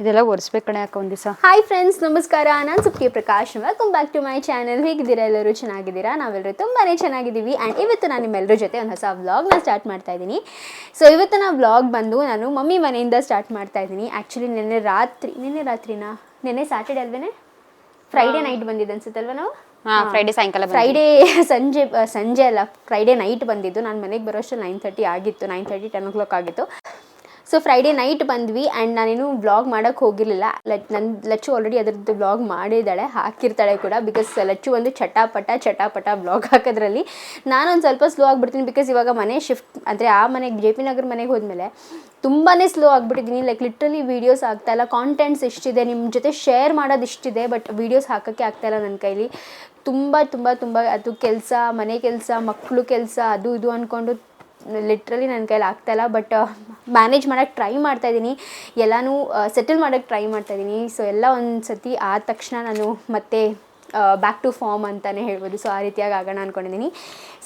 ಇದೆಲ್ಲ ಒರೆಸ್ಬೇಕು ಕಣೆ ಯಾಕೆ ಒಂದು ದಿವಸ ಹಾಯ್ ಫ್ರೆಂಡ್ಸ್ ನಮಸ್ಕಾರ. ನಾನು Supriya Prakash. Welcome back to my channel ಹೇಗಿದ್ದೀರಾ ಎಲ್ಲರೂ? ಚೆನ್ನಾಗಿದ್ದೀರಾ? ನಾವೆಲ್ಲರೂ ತುಂಬಾ ಚೆನ್ನಾಗಿದ್ದೀವಿ. ಆ್ಯಂಡ್ ಇವತ್ತು ನಾನು ನಿಮ್ಮೆಲ್ಲರ ಜೊತೆ ಒಂದು ಹೊಸ ವ್ಲಾಗ್ನ ಸ್ಟಾರ್ಟ್ ಮಾಡ್ತಾ ಇದ್ದೀನಿ. ಸೊ ಇವತ್ತು ನಾ ವ್ಲಾಗ್ ಬಂದು ನಾನು ಮಮ್ಮಿ ಮನೆಯಿಂದ ಸ್ಟಾರ್ಟ್ ಮಾಡ್ತಾ ಇದ್ದೀನಿ. ಆ್ಯಕ್ಚುಲಿ ನಿನ್ನೆ ರಾತ್ರಿ ನಿನ್ನೆ ರಾತ್ರಿನಾ? ನಿನ್ನೆ ಸ್ಯಾಟರ್ಡೆ ಅಲ್ವೇನೆ? ಫ್ರೈಡೇ ನೈಟ್ ಬಂದಿದ್ದು ಅನ್ಸುತ್ತಲ್ವ ನಾವು? ಫ್ರೈಡೇ ಸಾಯಂಕಾಲ. ಫ್ರೈಡೇ ಸಂಜೆ ಸಂಜೆ ಅಲ್ಲ ಫ್ರೈಡೇ ನೈಟ್ ಬಂದಿದ್ದು. ನಾನು ಮನೆಗೆ ಬರೋಷ್ಟು ನೈನ್ ತರ್ಟಿ ಆಗಿತ್ತು. Nine thirty ten o'clock ಆಗಿತ್ತು. ಸೊ ಫ್ರೈಡೇ ನೈಟ್ ಬಂದ್ವಿ ಆ್ಯಂಡ್ ನಾನೇನು ವ್ಲಾಗ್ ಮಾಡೋಕ್ಕೆ ಹೋಗಿರಲಿಲ್ಲ. ಲಚ್ ನನ್ನ ಲಚ್ಚು ಆಲ್ರೆಡಿ ಅದರದ್ದು ವ್ಲಾಗ್ ಮಾಡಿದ್ದಾಳೆ, ಹಾಕಿರ್ತಾಳೆ ಕೂಡ ಬಿಕಾಸ್ ಲಚ್ಚು ಒಂದು ಚಟಾಪಟ ಚಟಾಪಟ ವ್ಲಾಗ್ ಹಾಕೋದ್ರಲ್ಲಿ. ನಾನೊಂದು ಸ್ವಲ್ಪ ಸ್ಲೋ ಆಗಿಬಿಡ್ತೀನಿ ಬಿಕಾಸ್ ಇವಾಗ ಮನೆ ಶಿಫ್ಟ್ ಅಂದರೆ ಆ ಮನೆಗೆ ಜೆ ಪಿ ನಗರ್ ಮನೆಗೆ ಹೋದ್ಮೇಲೆ ತುಂಬಾ ಸ್ಲೋ ಆಗಿಬಿಟ್ಟಿದ್ದೀನಿ. ಲೈಕ್ ಲಿಟ್ರಲಿ ವೀಡಿಯೋಸ್ ಆಗ್ತಾ ಇಲ್ಲ ಕಾಂಟೆಂಟ್ಸ್ ಇಷ್ಟಿದೆ ನಿಮ್ಮ ಜೊತೆ ಶೇರ್ ಮಾಡೋದು ಇಷ್ಟಿದೆ ಬಟ್ ವೀಡಿಯೋಸ್ ಹಾಕೋಕ್ಕೆ ಆಗ್ತಾ ಇಲ್ಲ ನನ್ನ ಕೈಲಿ. ತುಂಬ ತುಂಬ ತುಂಬ, ಅದು ಕೆಲಸ, ಮನೆ ಕೆಲಸ ಮಕ್ಕಳು ಕೆಲಸ, ಅದು, ಇದು ಅಂದ್ಕೊಂಡು ಲಿಟ್ರಲಿ ನನ್ನ ಕೈಲಿ ಆಗ್ತಾಯಿಲ್ಲ ಬಟ್ ಮ್ಯಾನೇಜ್ ಮಾಡೋಕ್ಕೆ ಟ್ರೈ ಮಾಡ್ತಾ ಇದ್ದೀನಿ ಎಲ್ಲನೂ ಸೆಟಲ್ ಮಾಡೋಕ್ಕೆ ಟ್ರೈ ಮಾಡ್ತಾ ಇದ್ದೀನಿ ಸೊ ಎಲ್ಲ ಒಂದು ಸತಿ ಆದ ತಕ್ಷಣ ನಾನು ಮತ್ತೆ ಬ್ಯಾಕ್ ಟು ಫಾರ್ಮ್ ಅಂತಲೇ ಹೇಳ್ಬೋದು. ಸೊ ಆ ರೀತಿಯಾಗಿ ಆಗೋಣ ಅಂದ್ಕೊಂಡಿದ್ದೀನಿ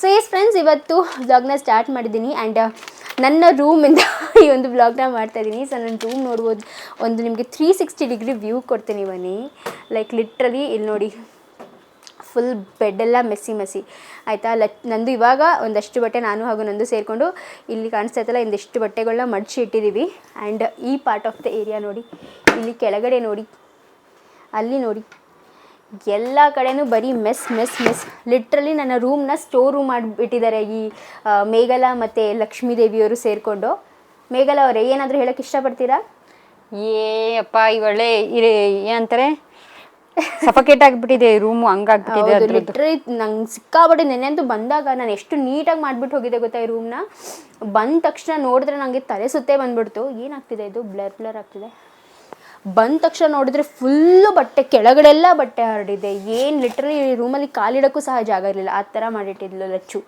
ಸೊ ಎಸ್ ಫ್ರೆಂಡ್ಸ್ ಇವತ್ತು ವ್ಲಾಗ್ನ ಸ್ಟಾರ್ಟ್ ಮಾಡಿದ್ದೀನಿ ಆ್ಯಂಡ್ ನನ್ನ ರೂಮಿಂದ ಈ ಒಂದು ವ್ಲಾಗ್ನ ಮಾಡ್ತಾ ಇದ್ದೀನಿ ಸೊ ನನ್ನ ರೂಮ್ ನೋಡ್ಬೋದು. ಒಂದು ನಿಮಗೆ ತ್ರೀ ಸಿಕ್ಸ್ಟಿ ಡಿಗ್ರಿ ವ್ಯೂ ಕೊಡ್ತೀನಿ ಬನ್ನಿ. ಲೈಕ್ ಲಿಟ್ರಲಿ ಇಲ್ಲಿ ನೋಡಿ. ಫುಲ್ ಬೆಡ್ಡೆಲ್ಲ ಮೆಸ್ಸಿ ಮೆಸ್ಸಿ ಆಯಿತಾ? ಲ, ನಂದು ಇವಾಗ ಒಂದಷ್ಟು ಬಟ್ಟೆ ನಾನು ಹಾಗೂ ನಂದು ಸೇರಿಕೊಂಡು ಇಲ್ಲಿ ಕಾಣಿಸ್ತಾ ಇತ್ತಲ್ಲ, ಇಂದಿಷ್ಟು ಬಟ್ಟೆಗಳನ್ನ ಮಡಚಿ ಇಟ್ಟಿದ್ದೀವಿ. ಆ್ಯಂಡ್ ಈ ಪಾರ್ಟ್ ಆಫ್ ದ ಏರಿಯಾ ನೋಡಿ, ಇಲ್ಲಿ ಕೆಳಗಡೆ ನೋಡಿ, ಅಲ್ಲಿ ನೋಡಿ, ಎಲ್ಲ ಕಡೆನೂ ಬರೀ ಮೆಸ್ ಮೆಸ್ ಮೆಸ್ ಲಿಟ್ರಲಿ ನನ್ನ ರೂಮ್ನ ಸ್ಟೋರ್ ರೂಮ್ ಮಾಡಿಬಿಟ್ಟಿದ್ದಾರೆ ಈ ಮೇಘಲ ಮತ್ತು ಲಕ್ಷ್ಮೀ ದೇವಿಯವರು ಸೇರಿಕೊಂಡು. ಮೇಘಲ ಅವರೇ, ಏನಾದರೂ ಹೇಳೋಕ್ಕೆ ಇಷ್ಟಪಡ್ತೀರಾ? ಏ, ಅಪ್ಪ, ಇವಳೆ, ಇರೇ, ಏನಂತಾರೆ? ಸಫಕೇಟ್ ಆಗಿಬಿಟ್ಟಿದೆ ರೂಮು ಹಂಗಾಗ್ಬಿಟ್ಟಿದೆ ಅದ್ರದ್ದು. ಲಿಟ್ರಲಿ ನಂಗೆ ಸಿಕ್ಕಾಬಟ್ಟೆ ನೆನ್ನೆಂತೂ ಬಂದಾಗ ನಾನು ಎಷ್ಟು ನೀಟಾಗಿ ಮಾಡ್ಬಿಟ್ಟು ಹೋಗಿದ್ದೆ ಗೊತ್ತಾ ಈ ರೂಮ್ನ ಬಂದ ತಕ್ಷಣ ನೋಡಿದ್ರೆ ನನಗೆ ತಲೆ ಸುತ್ತೇ ಬಂದ್ಬಿಡ್ತು. ಏನಾಗ್ತಿದೆ ಇದು? ಬ್ಲರ್ ಬ್ಲರ್ ಆಗ್ತಿದೆ. ಬಂದ ತಕ್ಷಣ ನೋಡಿದ್ರೆ ಫುಲ್ಲು ಬಟ್ಟೆ ಕೆಳಗಡೆಲ್ಲ ಬಟ್ಟೆ ಹರಡಿದೆ. ಏನು ಲಿಟ್ರಲಿ ರೂಮಲ್ಲಿ ಕಾಲಿಡೋಕ್ಕೂ ಸಹ ಜಾಗ ಇರಲಿಲ್ಲ. ಆ ಥರ ಮಾಡಿಟ್ಟಿದ್ಲು ಲಚ್ಚು.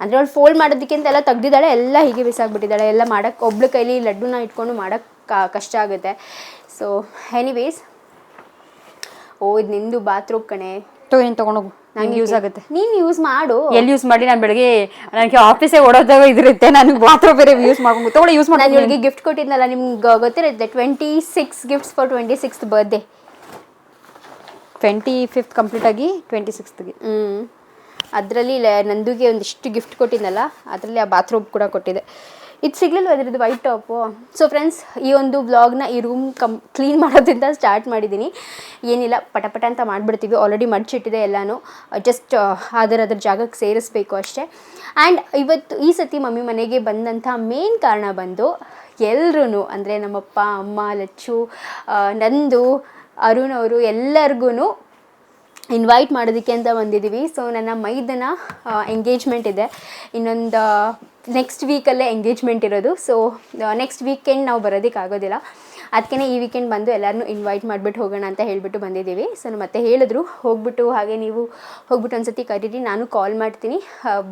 ಅಂದರೆ ಅವಳು ಫೋಲ್ಡ್ ಮಾಡೋದಕ್ಕಿಂತ ಎಲ್ಲ ತೆಗ್ದಿದ್ದಾಳೆ ಎಲ್ಲ ಹೀಗೆ ಬಿಸಾಕ್ಬಿಟ್ಟಿದ್ದಾಳೆ. ಎಲ್ಲ ಮಾಡೋಕ್ಕೆ ಒಬ್ಳು ಕೈಲಿ ಲಡ್ಡುನ ಇಟ್ಕೊಂಡು ಮಾಡೋಕ್ಕೆ ಕಷ್ಟ ಆಗುತ್ತೆ. ಸೊ ಎನಿವೇಸ್ ಓ ಇದು ನಿಂದು ಬಾತ್ರೂಮ್ ಕಣೆ. ತಗೋ ನೀನು ತಗೊಂಡೋಗು ನಂಗೆ ಯೂಸ್ ಆಗುತ್ತೆ. ನೀನು ಯೂಸ್ ಮಾಡು. ಎಲ್ಲಿ ಯೂಸ್ ಮಾಡಿ ನಾನು ಬೆಳಗ್ಗೆ ನನಗೆ ಆಫೀಸೇ ಓಡೋದಾಗ ಇದಿರುತ್ತೆ. ನಾನು ಬಾತ್ರೂಮ್ ಬೇರೆ ಯೂಸ್ ಮಾಡ್ಕೊಂಡು ತಗೊಳ್ಳಿ ಯೂಸ್ ನಾನು ಮಾಡಿ ಇವಳಿಗೆ ಗಿಫ್ಟ್ ಕೊಟ್ಟಿದ್ನಲ್ಲ ನಿಮ್ಗೆ ಗೊತ್ತಿರುತ್ತೆ twenty six gifts for twenty six birthday twenty fifth complete ಆಗಿ ಟ್ವೆಂಟಿ ಸಿಕ್ಸ್ತ್ಗೆ ಹ್ಞೂ ಅದರಲ್ಲಿ ನಂದುಗೆ ಒಂದಿಷ್ಟು ಗಿಫ್ಟ್ ಕೊಟ್ಟಿದ್ನಲ್ಲ ಅದರಲ್ಲಿ ಆ ಬಾತ್ರೂಮ್ ಕೂಡ ಕೊಟ್ಟಿದೆ. ಇದು ಸಿಗ್ಲಿಲ್ವ ಇದ್ರದ್ದು ವೈಟ್ ಟಾಪು ಸೊ ಫ್ರೆಂಡ್ಸ್ ಈ ಒಂದು ಬ್ಲಾಗ್ನ ಈ ರೂಮ್ ಕಮ್ ಕ್ಲೀನ್ ಮಾಡೋದ್ರಿಂದ ಸ್ಟಾರ್ಟ್ ಮಾಡಿದ್ದೀನಿ ಏನಿಲ್ಲ, ಪಟಪಟ ಅಂತ ಮಾಡಿಬಿಡ್ತೀವಿ. ಆಲ್ರೆಡಿ ಮಡ್ಚಿಟ್ಟಿದೆ ಎಲ್ಲನೂ. ಜಸ್ಟ್ ಅದರ ಅದರ ಜಾಗಕ್ಕೆ ಸೇರಿಸ್ಬೇಕು ಅಷ್ಟೇ. ಆ್ಯಂಡ್ ಇವತ್ತು ಈ ಸತಿ ಮಮ್ಮಿ ಮನೆಗೆ ಬಂದಂಥ ಮೇನ್ ಕಾರಣ ಬಂದು ಎಲ್ರೂ ಅಂದರೆ ನಮ್ಮಪ್ಪ, ಅಮ್ಮ, ಲಚ್ಚು ನಂದು, ಅರುಣ್ ಅವರು ಎಲ್ಲರಿಗೂ ಇನ್ವೈಟ್ ಮಾಡೋದಕ್ಕೆ ಅಂತ ಬಂದಿದ್ದೀವಿ. ಸೊ ನನ್ನ ಮೈದನ ಎಂಗೇಜ್ಮೆಂಟ್ ಇದೆ. ಇನ್ನೊಂದು ನೆಕ್ಸ್ಟ್ ವೀಕಲ್ಲೇ ಎಂಗೇಜ್ಮೆಂಟ್ ಇರೋದು. ಸೊ ನೆಕ್ಸ್ಟ್ ವೀಕೆಂಡ್ ನಾವು ಬರೋದಕ್ಕಾಗೋದಿಲ್ಲ ಅದಕ್ಕೆ ಈ ವೀಕೆಂಡ್ ಬಂದು ಎಲ್ಲರನ್ನೂ ಇನ್ವೈಟ್ ಮಾಡಿಬಿಟ್ಟು ಹೋಗೋಣ ಅಂತ ಹೇಳಿಬಿಟ್ಟು ಬಂದಿದ್ದೀವಿ. ಸೊ ಮತ್ತೆ ಹೇಳಿದ್ರು, ಹೋಗ್ಬಿಟ್ಟು ಹಾಗೆ ನೀವು ಹೋಗ್ಬಿಟ್ಟು ಒಂದ್ಸತಿ ಕರೀರಿ. ನಾನು ಕಾಲ್ ಮಾಡ್ತೀನಿ.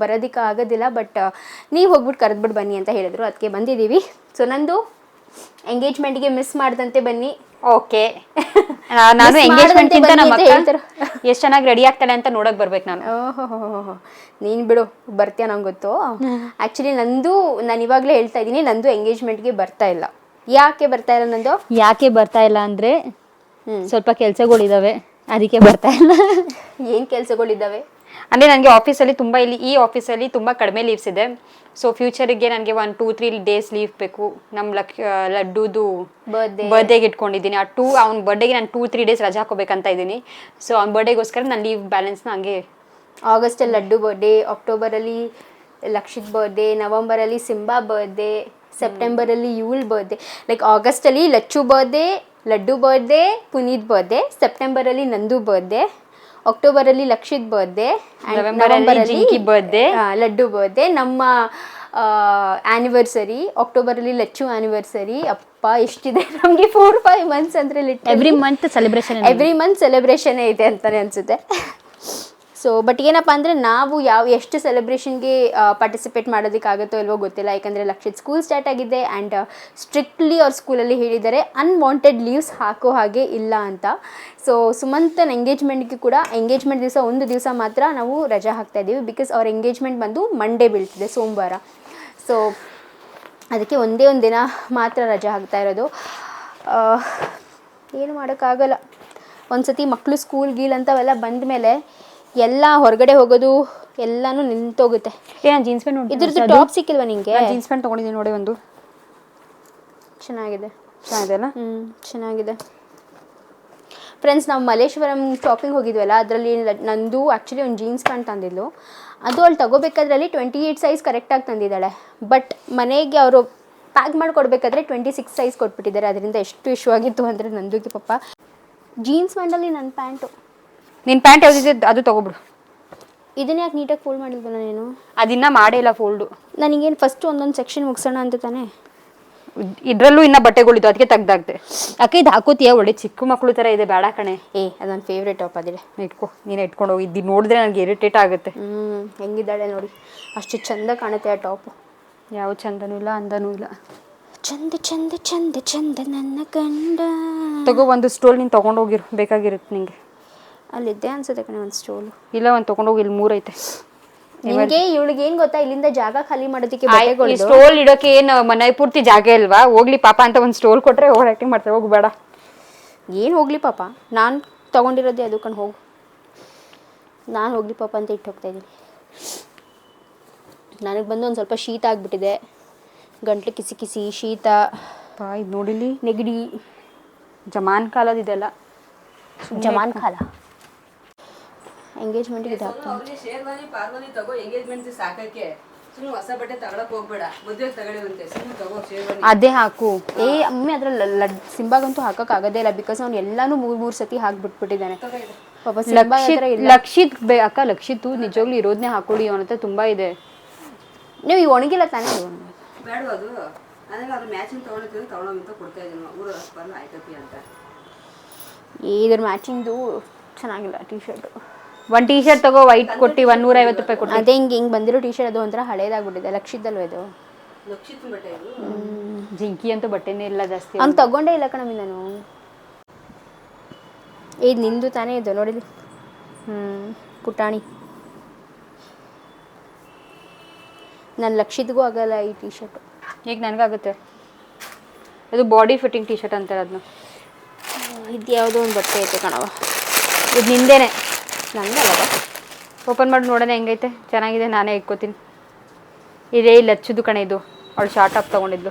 ಬರೋದಕ್ಕೆ ಆಗೋದಿಲ್ಲ ಬಟ್ ನೀವು ಹೋಗ್ಬಿಟ್ಟು ಕರೆದ್ಬಿಟ್ಟು ಬನ್ನಿ ಅಂತ ಹೇಳಿದ್ರು. ಅದಕ್ಕೆ ಬಂದಿದ್ದೀವಿ. ಸೊ ನಂದು ಎಂಗೇಜ್ಮೆಂಟ್ಗೆ ಮಿಸ್ ಮಾಡ್ದಂತೆ ಬನ್ನಿ. ಓಕೆ. ನಾನು ಎಂಗೇಜ್ಮೆಂಟ್ ಅಂತ ನಮ್ಮ. ಎಷ್ಟು ಚೆನ್ನಾಗಿ ರೆಡಿ ಆಗ್ತಾಳೆ ಅಂತ ನೋಡಕ್ ಬರ್ಬೇಕು ನಾನು. ಓಹೋ ನೀನು ಬಿಡು ಬರ್ತೀಯ ನಂಗೆ ಗೊತ್ತು ಆ್ಯಕ್ಚುಲಿ ನಂದು ನಾನು ಇವಾಗಲೇ ಹೇಳ್ತಾ ಇದ್ದೀನಿ ನಂದು ಎಂಗೇಜ್ಮೆಂಟ್ಗೆ ಬರ್ತಾ ಇಲ್ಲ. ಯಾಕೆ ಬರ್ತಾ ಇಲ್ಲ ನಂದು? ಯಾಕೆ ಬರ್ತಾ ಇಲ್ಲ ಅಂದ್ರೆ ಹ್ಮ್. ಸ್ವಲ್ಪ ಕೆಲ್ಸಗಳಿದಾವೆ ಅದಕ್ಕೆ ಬರ್ತಾ ಇಲ್ಲ. ಏನು ಕೆಲಸಗಳಿದ್ದಾವೆ ಅಂದ್ರೆ ನನಗೆ ಆಫೀಸಲ್ಲಿ ತುಂಬಾ ಇಲ್ಲಿ ಈ ಆಫೀಸಲ್ಲಿ ತುಂಬಾ ಕಡಿಮೆ ಲೀವ್ಸ್ ಇದೆ. ಸೊ ಫ್ಯೂಚರಿಗೆ ನನಗೆ one two three days leave ಬೇಕು. ನಮ್ಮ ಲಕ್ ಲಡ್ಡುದು ಬರ್ಡೇ ಬರ್ಡೇಗೆ ಇಟ್ಕೊಂಡಿದ್ದೀನಿ. ಆ ಟೂ ಅವ್ನ ಬರ್ಡೇಗೆ ನಾನು ಟೂ ತ್ರೀ ಡೇಸ್ ರಜಾ ಹಾಕೋಬೇಕಂತ ಇದ್ದೀನಿ. ಸೊ ಅವ್ನ ಬರ್ಡೇಗೋಸ್ಕರ ನಾನು ಲೀವ್ ಬ್ಯಾಲೆನ್ಸ್ನ ಹಂಗೆ ಆಗಸ್ಟಲ್ಲಿ ಲಡ್ಡು ಬರ್ಡೇ ಅಕ್ಟೋಬರಲ್ಲಿ ಲಕ್ಷಿತ್ ಬರ್ಡೇ ನವಂಬರಲ್ಲಿ ಸಿಂಬಾ ಬರ್ಡೇ ಸೆಪ್ಟೆಂಬರಲ್ಲಿ you'll birthday like ಆಗಸ್ಟಲ್ಲಿ Lachu birthday Laddu birthday Puneeth birthday ಸೆಪ್ಟೆಂಬರಲ್ಲಿ ನಂದು ಬರ್ಡೇ ಅಕ್ಟೋಬರಲ್ಲಿ ಲಕ್ಷಿತ್ ಬರ್ಡೇ ನವೆಂಬರಲ್ಲಿ ಜಿಂಕಿ birthday. ಲಡ್ಡು ಬರ್ಡೇ ನಮ್ಮ ಆನಿವರ್ಸರಿ ಅಕ್ಟೋಬರ್ ಅಲ್ಲಿ ಲಚ್ಚು ಆನಿವರ್ಸರಿ ಅಪ್ಪ ಎಷ್ಟಿದೆ? ನಮಗೆ ಫೋರ್ ಫೈವ್ ಮಂತ್ಸ್ ಅಂದ್ರೆ every month celebration every month celebration ಇದೆ ಅಂತಾನೆ ಅನಿಸುತ್ತೆ. ಸೊ ಬಟ್ ಏನಪ್ಪ ಅಂದರೆ ನಾವು ಯಾವ, ಎಷ್ಟು ಸೆಲೆಬ್ರೇಷನ್ಗೆ ಪಾರ್ಟಿಸಿಪೇಟ್ ಮಾಡೋದಕ್ಕಾಗುತ್ತೋ ಇಲ್ವೋ ಗೊತ್ತಿಲ್ಲ. ಯಾಕಂದರೆ ಲಕ್ಷಿತ್ ಸ್ಕೂಲ್ ಸ್ಟಾರ್ಟ್ ಆಗಿದೆ ಆ್ಯಂಡ್ ಸ್ಟ್ರಿಕ್ಟ್ಲಿ ಅವ್ರ ಸ್ಕೂಲಲ್ಲಿ ಹೇಳಿದ್ದಾರೆ ಅನ್ವಾಂಟೆಡ್ ಲೀವ್ಸ್ ಹಾಕೋ ಹಾಗೆ ಇಲ್ಲ ಅಂತ. ಸೊ ಸುಮಂತನ್ ಎಂಗೇಜ್ಮೆಂಟ್ಗೆ ಕೂಡ ಎಂಗೇಜ್ಮೆಂಟ್ ದಿವಸ ಒಂದು ದಿವಸ ಮಾತ್ರ ನಾವು ರಜಾ ಹಾಕ್ತಾ ಇದ್ದೀವಿ ಬಿಕಾಸ್ ಅವ್ರ ಎಂಗೇಜ್ಮೆಂಟ್ ಬಂದು ಮಂಡೇ ಬೀಳ್ತಿದೆ, ಸೋಮವಾರ. ಸೊ ಅದಕ್ಕೆ ಒಂದೇ ಒಂದು ದಿನ ಮಾತ್ರ ರಜೆ ಹಾಕ್ತಾ ಇರೋದು. ಏನು ಮಾಡೋಕ್ಕಾಗಲ್ಲ. ಒಂದ್ಸತಿ ಮಕ್ಕಳು ಸ್ಕೂಲ್ ಗೀಲ್ ಅಂತವೆಲ್ಲ ಬಂದ ಮೇಲೆ ಎಲ್ಲ ಹೊರಗಡೆ ಹೋಗೋದು ಎಲ್ಲಾನು ನಿಂತೋಗುತ್ತೆ. ಏ ನಾನು ಜೀನ್ಸ್ ಪ್ಯಾಂಟ್ ಇದ್ರದ್ದು ಟಾಪ್ ಸಿಕ್ಕಿಲ್ವಾ ನಿಂಗೆ? ಜೀನ್ಸ್ ಪ್ಯಾಂಟ್ ತೊಗೊಂಡಿದ್ದೀನಿ ನೋಡಿ ಒಂದು. ಚೆನ್ನಾಗಿದೆ. ಚೆನ್ನಾಗಿದೆ ಅಲ್ಲ? ಹ್ಞೂ ಚೆನ್ನಾಗಿದೆ. ಫ್ರೆಂಡ್ಸ್ ನಾವು ಮಲ್ಲೇಶ್ವರಂ ಶಾಪಿಂಗ್ ಹೋಗಿದ್ವಲ್ಲ ಅದರಲ್ಲಿ ನಂದು ಆ್ಯಕ್ಚುಲಿ ಒಂದು ಜೀನ್ಸ್ ಪ್ಯಾಂಟ್ ತಂದಿದ್ಲು. ಅದು ಅಲ್ಲಿ ತಗೋಬೇಕಾದ್ರಲ್ಲಿ ಟ್ವೆಂಟಿ ಏಯ್ಟ್ ಸೈಜ್ ಕರೆಕ್ಟಾಗಿ ತಂದಿದ್ದಾಳೆ. ಬಟ್ ಮನೆಗೆ ಅವರು ಪ್ಯಾಕ್ ಮಾಡಿಕೊಡ್ಬೇಕಾದ್ರೆ ಟ್ವೆಂಟಿ ಸಿಕ್ಸ್ ಸೈಜ್ ಕೊಟ್ಬಿಟ್ಟಿದ್ದಾರೆ. ಅದರಿಂದ ಎಷ್ಟು ಇಶ್ಯೂ ಆಗಿತ್ತು ಅಂದರೆ ನಂದುಗೆ ಪಾಪ. ಜೀನ್ಸ್ ಪ್ಯಾಂಟಲ್ಲಿ ನನ್ನ ಪ್ಯಾಂಟು ನಿನ್ನ ಪ್ಯಾಂಟ್ ಯಾವ್ದಿದೆ ಅದು ತಗೋಬಿಡು. ಇದನ್ನ ಯಾಕೆ ನೀಟಾಗಿ ಫೋಲ್ಡ್ ಮಾಡಿಲ್ವಲ್ಲ ನೀನು? ಅದಿನ್ನ ಮಾಡೇ ಇಲ್ಲ ಫೋಲ್ಡು ನನಗೇನು ಫಸ್ಟ್ ಒಂದೊಂದು ಸೆಕ್ಷನ್ ಮುಗಿಸೋಣ ಅಂತ ತಾನೆ? ಇದರಲ್ಲೂ ಇನ್ನ ಬಟ್ಟೆಗಳಿದ್ದು ಅದಕ್ಕೆ ತೆಗ್ದಾಕ್ದೆ. ಅಕ್ಕ ಇದು ಹಾಕೋತೀಯ? ಒಳ್ಳೆ ಚಿಕ್ಕ ಮಕ್ಕಳು ಥರ ಇದೆ ಬೇಡ ಕಣೆ. ಏ ಅದೊಂದು ಫೇವ್ರೇಟ್ ಟಾಪ್ ಅದಿದೆ. ಇಟ್ಕೋ ನೀನು ಇಟ್ಕೊಂಡು ಹೋಗಿ. ಇದು ನೋಡಿದ್ರೆ ನನಗೆ ಇರಿಟೇಟ್ ಆಗುತ್ತೆ. ಹ್ಞೂ ಹೆಂಗಿದ್ದಾಳೆ ನೋಡಿ. ಅಷ್ಟು ಚಂದ ಕಾಣುತ್ತೆ ಆ ಟಾಪು ಯಾವ ಚಂದನೂ ಇಲ್ಲ ಅಂದನೂ ಇಲ್ಲ. ಚಂದ ಚಂದ ಚಂದ ಚಂದ ನನ್ನ ಗಂಡ. ತಗೋ ಒಂದು ಸ್ಟೋಲ್ ನೀನು ತೊಗೊಂಡೋಗಿರು ಬೇಕಾಗಿರುತ್ತೆ ನಿಂಗೆ. ಅಲ್ಲಿದ್ದೆ ಅನ್ಸುತ್ತೆ ಕಣೆ ಒಂದು ಸ್ಟೋಲು. ಇಲ್ಲ ಒಂದು ತೊಗೊಂಡೋಗಿ ಇಲ್ಲಿ ಮೂರೈತೆ. ನಿಮಗೆ ಇವಳಿಗೆ ಏನು ಗೊತ್ತಾ? ಇಲ್ಲಿಂದ ಜಾಗ ಖಾಲಿ ಮಾಡೋದಕ್ಕೆ ಈ ಬಟ್ಟೆಗಳು ಸ್ಟೋಲ್ ಇಡೋಕೆ ಏನು ಮನೆ ಪೂರ್ತಿ ಜಾಗ ಇಲ್ವಾ? ಹೋಗ್ಲಿ ಪಾಪ ಅಂತ ಒಂದು ಸ್ಟೋಲ್ ಕೊಟ್ರೆ ಓವರ್ ಆಕ್ಟಿಂಗ್ ಮಾಡ್ತಾರೆ ಹೋಗು ಬೇಡ. ಏನು ಹೋಗ್ಲಿ ಪಾಪ? ನಾನು ತಗೊಂಡಿರೋದೇ ಅದು ಕಣ್ ಹೋಗು. ನಾನು ಹೋಗ್ಲಿ ಪಾಪ ಅಂತ ಇಟ್ಟು ಹೋಗ್ತಾ ಇದ್ದೀನಿ ನನಗೆ ಬಂದು ಒಂದು ಸ್ವಲ್ಪ ಶೀತ ಆಗಿಬಿಟ್ಟಿದೆ. ಗಂಟ್ಲು ಕಿಸಿ ಕಿಸಿ ಶೀತ. ಇದು ನೋಡಿಲಿ ನೆಗಡಿ. ಜಮಾನ್ ಕಾಲದ ಇದೆಲ್ಲ. ಜಮಾನ್ ಖಾಲ ಎಂಗೇಜ್ಮೆಂಟ್ಗೆ ಇದು ಹಾಕ್ತಾನೆ ಅವನಿಗೆ ಶೇರ್ವಾನಿ ಪಾರ್ವಾನಿ ತಗೋ ಎಂಗೇಜ್ಮೆಂಟ್ ಸಾಕಕ್ಕೆ. ಸುಮ್ಮನೆ ಹೊಸ ಬಟ್ಟೆ ತಗೊಳಕ್ ಹೋಗ್ಬೇಡ. ಮದುವೆ ತಗೊಳ್ಳಿವಂತೆ. ಸುಮ್ಮನೆ ತಗೋ ಶೇರ್ವಾನಿ ಅದೇ ಹಾಕು. ಏ ಅಮ್ಮಿ ಅದ್ರ ಲಡ್ ಸಿಂಬಾಗಂತೂ ಹಾಕಕ್ ಆಗದೇ ಇಲ್ಲ ಬಿಕಾಸ್ ಅವ್ನು ಎಲ್ಲಾನು ಮೂರ್ ಮೂರ್ ಸತಿ ಹಾಕ್ಬಿಟ್ಬಿಟ್ಟಿದ್ದಾನೆ ಪಾಪ ಸಿಂಬಾ ಹತ್ರ ಲಕ್ಷಿತ್ ಇಲ್ಲ. ಲಕ್ಷಿತ್ ಬೇ ಅಕ್ಕ ಲಕ್ಷಿತ್ತು ನಿಜವಾಗ್ಲೂ ಇರೋದನ್ನೇ ಹಾಕೊಳ್ಳಿ ಅವನ ಹತ್ರ ತುಂಬಾ ಇದೆ. ನೀವು ಈ ಒಣಗಿಲ್ಲ ತಾನೇ? ಇದು? ಬೇಡ ಅದು? ಅದೆಲ್ಲ ಅದು ಮ್ಯಾಚಿಂಗ್ ತಗೊಂಡಿದ್ದು ತಗೊಳೋಂತ ಕೊಡ್ತಾ ಇದ್ದೀನಿ. ಊರು ಬರಲ್ಲ ಆಯ್ತಪ್ಪಿ ಅಂತ. ಈ ಇದ್ರ ಮ್ಯಾಚಿಂಗ್ದು ಚೆನ್ನಾಗಿಲ್ಲ ಟೀ ಶರ್ಟು ಒಂದ್ ಟೀ ಶರ್ಟ್ ತಗೋ ವೈಟ್ ಕೊಟ್ಟಿ ಒಂದ್ ನೂರ ಐವತ್ತು ರೂಪಾಯಿ ಕೊಟ್ಟು ಅದೇ ಹಿಂಗೆ ಹಿಂಗೆ ಬಂದಿರೋ ಟೀ ಶರ್ಟ್ ಅದು ಒಂಥರ ಹಳೇದಾಗ್ಬಿಟ್ಟಿದೆ ಲಕ್ಷಿದ್ದಲ್ವ ಇದು. ಲಕ್ಷಿತ್ ಬಟ್ಟೆ ಇದು ಜಿಂಕಿ ಅಂತೂ ಬಟ್ಟೆನೇ ಇಲ್ಲ ಜಾಸ್ತಿ. ಅವ್ನು ತಗೊಂಡೇ ಇಲ್ಲ ಕಣಮ್ಮಿ ನಾನು ಇದು ನಿಂದು ತಾನೇ ಇದು ನೋಡಿಲಿ ಹ್ಞೂ ಪುಟಾಣಿ. ನನ್ನ ಲಕ್ಷಿದ್ಗೂ ಆಗಲ್ಲ ಈ ಟೀ ಶರ್ಟ್ ಈಗ ನನಗಾಗುತ್ತೆ. ಅದು ಬಾಡಿ ಫಿಟ್ಟಿಂಗ್ ಟೀ ಶರ್ಟ್ ಅಂತಾರೆ ಅದನ್ನ ಇದು ಯಾವುದೋ ಒಂದು ಬಟ್ಟೆ ಐತೆ ಕಣವ ಇದು ನಿಂದೇನೆ. ನಂದಲ್ಲ ಓಪನ್ ಮಾಡಿ ನೋಡೋಣ ಹೆಂಗೈತೆ. ಚೆನ್ನಾಗಿದೆ ನಾನೇ ಇಟ್ಕೋತೀನಿ ಇದೇ ಇಲ್ಲಿ ಹಚ್ಚಿದ್ದು ಕಣೆ ಇದು. ಅವಳು ಶಾರ್ಟ್ ಆಫ್ ತೊಗೊಂಡಿದ್ದು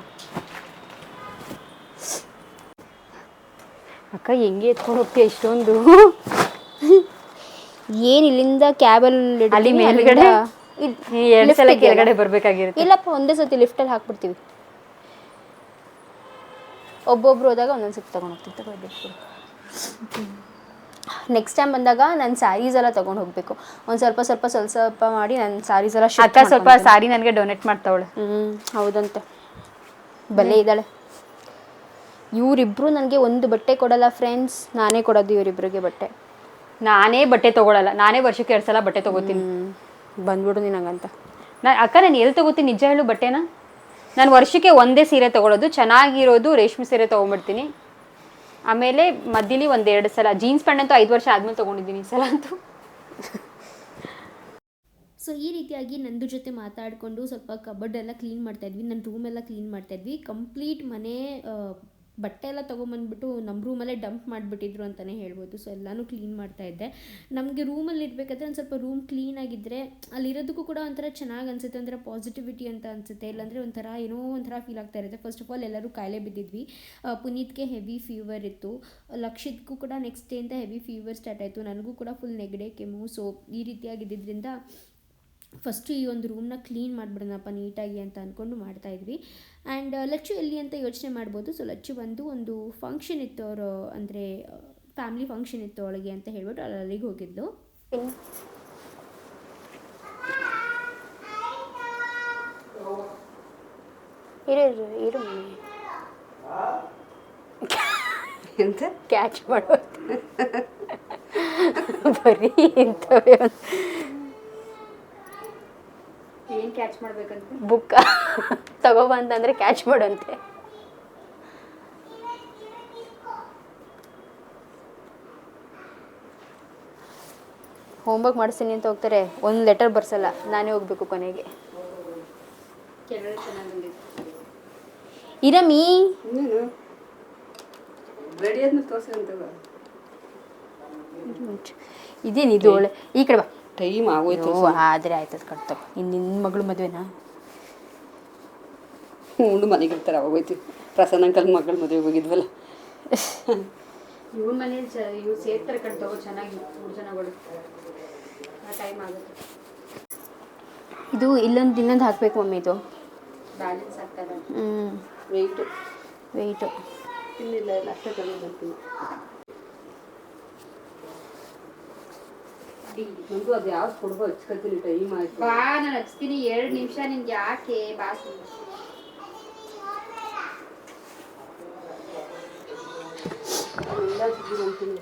ಅಕ್ಕ ಹೆಂಗೆ ಎತ್ಕೊಂಡು ಹೋಗ್ತೀಯ ಇಷ್ಟೊಂದು? ಏನು ಇಲ್ಲಿಂದ ಕ್ಯಾಬಲ್ಲಿ ಅಲ್ಲಿ ಮೇಲ್ಗಡೆ? ಎರಡು ಸಲ ಕೆಳಗಡೆ ಬರಬೇಕಾಗಿರುತ್ತೆ. ಇಲ್ಲಪ್ಪ ಒಂದೇ ಸತಿ ಲಿಫ್ಟಲ್ಲಿ ಹಾಕ್ಬಿಡ್ತೀವಿ. ಒಬ್ಬೊಬ್ರು ಹೋದಾಗ ಒಂದೊಂದು ಸತಿ ತೊಗೊಂಡೋಗ್ತೀವಿ ತಗೊಳ್ಬೇಕು ನೆಕ್ಸ್ಟ್ ಟೈಮ್ ಬಂದಾಗ ನನ್ನ ಸ್ಯಾರೀಸ್ ಎಲ್ಲ ತಗೊಂಡು ಹೋಗಬೇಕು. ಒಂದು ಸ್ವಲ್ಪ ಸ್ವಲ್ಪ ಸ್ವಲ್ಪ ಸ್ವಲ್ಪ ಮಾಡಿ ನನ್ನ ಸ್ಯಾರೀಸ್ ಎಲ್ಲ ಅಕ್ಕ ಸ್ವಲ್ಪ ಸಾರಿ ನನಗೆ ಡೊನೇಟ್ ಮಾಡ್ತಾವಳೆ. ಹ್ಞೂ ಹೌದಂತೆ. ಬಲೆ ಇದ್ದಾಳೆ. ಇವರಿಬ್ರು ನನಗೆ ಒಂದು ಬಟ್ಟೆ ಕೊಡಲ್ಲ ಫ್ರೆಂಡ್ಸ್ ನಾನೇ ಕೊಡೋದು ಇವರಿಬ್ಬರಿಗೆ ಬಟ್ಟೆ. ನಾನೇ ಬಟ್ಟೆ ತೊಗೊಳಲ್ಲ ನಾನೇ ವರ್ಷಕ್ಕೆ ಎರಡು ಸಲ ಬಟ್ಟೆ ತೊಗೋತೀನಿ. ಬಂದ್ಬಿಡು ನಿನಗಂತ. ಹಂಗಂತ ನಾ ಅಕ್ಕ ನಾನು ಎಲ್ಲಿ ತೊಗೋತೀನಿ ನಿಜ ಹೇಳು ಬಟ್ಟೆನ? ನಾನು ವರ್ಷಕ್ಕೆ ಒಂದೇ ಸೀರೆ ತೊಗೊಳೋದು ಚೆನ್ನಾಗಿರೋದು ರೇಷ್ಮೆ ಸೀರೆ ತೊಗೊಂಡ್ಬಿಡ್ತೀನಿ. ಆಮೇಲೆ ಮಧ್ಯಲಿ ಒಂದೆರಡು ಸಲ ಜೀನ್ಸ್ ಪ್ಯಾಂಟ್ ಅಂತೂ ಐದು ವರ್ಷ ಆದ್ಮೇಲೆ ತೊಗೊಂಡಿದ್ದೀನಿ ಈ ಸಲ ಅಂತೂ. ಸೊ ಈ ರೀತಿಯಾಗಿ ನಂದು ಜೊತೆ ಮಾತಾಡಿಕೊಂಡು ಸ್ವಲ್ಪ ಕಬಡ್ಡೆಲ್ಲ ಕ್ಲೀನ್ ಮಾಡ್ತಾಯಿದ್ವಿ ನನ್ನ ರೂಮ್ ಎಲ್ಲ ಕ್ಲೀನ್ ಮಾಡ್ತಾಯಿದ್ವಿ ಕಂಪ್ಲೀಟ್ ಮನೆ ಬಟ್ಟೆ ಎಲ್ಲ ತೊಗೊಂಬಂದ್ಬಿಟ್ಟು ನಮ್ಮ ರೂಮಲ್ಲೇ ಡಂಪ್ ಮಾಡಿಬಿಟ್ಟಿದ್ರು ಅಂತಲೇ ಹೇಳ್ಬೋದು. ಸೊ ಎಲ್ಲನೂ ಕ್ಲೀನ್ ಮಾಡ್ತಾ ಇದ್ದೆ. ನಮಗೆ ರೂಮಲ್ಲಿ ಇರಬೇಕಾದ್ರೆ ಒಂದು ಸ್ವಲ್ಪ ರೂಮ್ ಕ್ಲೀನ್ ಆಗಿದ್ದರೆ ಅಲ್ಲಿರೋದಕ್ಕೂ ಕೂಡ ಒಂಥರ ಚೆನ್ನಾಗಿ ಅನಿಸುತ್ತೆ, ಒಂಥರ ಪಾಸಿಟಿವಿಟಿ ಅಂತ ಅನಿಸುತ್ತೆ. ಇಲ್ಲಾಂದರೆ ಒಂಥರ ಏನೋ ಒಂಥರ ಫೀಲ್ ಆಗ್ತಾ ಇರುತ್ತೆ. ಫಸ್ಟ್ ಆಫ್ ಆಲ್ ಎಲ್ಲರೂ ಕಾಯಿಲೆ ಬಿದ್ದಿದ್ವಿ. ಪುನೀತ್ಗೆ ಹೆವಿ ಫೀವರ್ ಇತ್ತು. ಲಕ್ಷಿತ್ಗೂ ಕೂಡ ನೆಕ್ಸ್ಟ್ ಡೇಯಿಂದ ಹೆವಿ ಫೀವರ್ ಸ್ಟಾರ್ಟ್ ಆಯಿತು. ನನಗೂ ಕೂಡ ಫುಲ್ ನೆಗಡೆ, ಕೆಮ್ಮು. ಸೊ ಈ ರೀತಿಯಾಗಿದ್ದರಿಂದ ಫಸ್ಟು ಈ ಒಂದು ರೂಮ್ನ ಕ್ಲೀನ್ ಮಾಡಿಬಿಡೋಣಪ್ಪ ನೀಟಾಗಿ ಅಂತ ಅಂದ್ಕೊಂಡು ಮಾಡ್ತಾಯಿದ್ವಿ ಆ್ಯಂಡ್ ಲಚ್ಚು ಎಲ್ಲಿ ಅಂತ ಯೋಚನೆ ಮಾಡ್ಬೋದು? ಸೊ ಲಚ್ಚು ಬಂದು ಒಂದು ಫಂಕ್ಷನ್ ಇತ್ತು ಅವರು ಅಂದರೆ ಫ್ಯಾಮಿಲಿ ಫಂಕ್ಷನ್ ಇತ್ತು ಅವಳಿಗೆ ಅಂತ ಹೇಳ್ಬಿಟ್ಟು ಅವಳು ಅಲ್ಲಿಗೆ ಹೋಗಿದ್ಲು. ಇರು ಇರು ಇರು ಎಂತ? ಕ್ಯಾಚ್ ಮಾಡೋದು ಬರೀ ಇಂಥವೇ ಏನು ಕ್ಯಾಚ್ ಮಾಡ್ಬೇಕಂತ? ಬುಕ್ಕ. ತಗೋಬಂತಂದ್ರೆ ಕ್ಯಾಚ್ ಮಾಡಂತೆ. ಹೋಮ್ವರ್ಕ್ ಮಾಡಿಸ್ತೀನಿ ಅಂತ ಹೋಗ್ತಾರೆ. ಒಂದು ಲೆಟರ್ ಬರ್ಸಲ್ಲ. ನಾನೇ ಹೋಗ್ಬೇಕು ಕೊನೆಗೆ. ಇರಮಿ. ಇದೇನಿದು ಒಳ್ಳೆ ಈ ಕಡೆ ಬಾ. ಟೈಮ್ ಆಗೋಯ್ತು ಓ ಆದರೆ ಆಯ್ತದ ಕಟ್ತೋ. ಇನ್ನು ನಿನ್ನ ಮಗಳು ಮದುವೆನಾ? ಉಂಡು ಮನೆಗೆ ಇರ್ತಾರೆ ಆಗೋಯ್ತು ಪ್ರಸನ್ನ ಅಂಕಲ್ ಮಗಳ ಮದುವೆಗೆ ಹೋಗಿದ್ವಲ್ಲ. ಇವ್ರ ಮನೇಲಿ ಚ ಇವ್ರು ಸೇರ್ತಾರೆ ಕಣ್ ತಗೋ ಚೆನ್ನಾಗಿ ಮೂರು ಜನಗಳು. ಆ ಟೈಮ್ ಆಗುತ್ತೆ. ಇದು ಇಲ್ಲೊಂದು ಇನ್ನೊಂದು ಹಾಕ್ಬೇಕು ಮಮ್ಮಿ ಇದು. ಬ್ಯಾಲೆನ್ಸ್ ಆಗ್ತದೆ ಹ್ಞೂ ವೆಯ್ಟು ವೆಯ್ಟು ಇಲ್ಲ ಇಲ್ಲ ಅಷ್ಟೇ ಕಮ್ಮಿ ಬರ್ತೀನಿ. ನಂಗೂ ಅದು ಯಾವ್ದು ಕೊಡ್ಬೋ ಹಚ್ಕೊತೀನಿ ಟೈಮ್ ಆಯ್ತು. ಬಾ ನಾನು ಹಚ್ತೀನಿ. ಎರಡು ನಿಮಿಷ ನಿನ್ಗೆ ಯಾಕೆ ಬಾ. ಎಲ್ಲ ಸುದ್ದಿ ಅಂತೀನಿ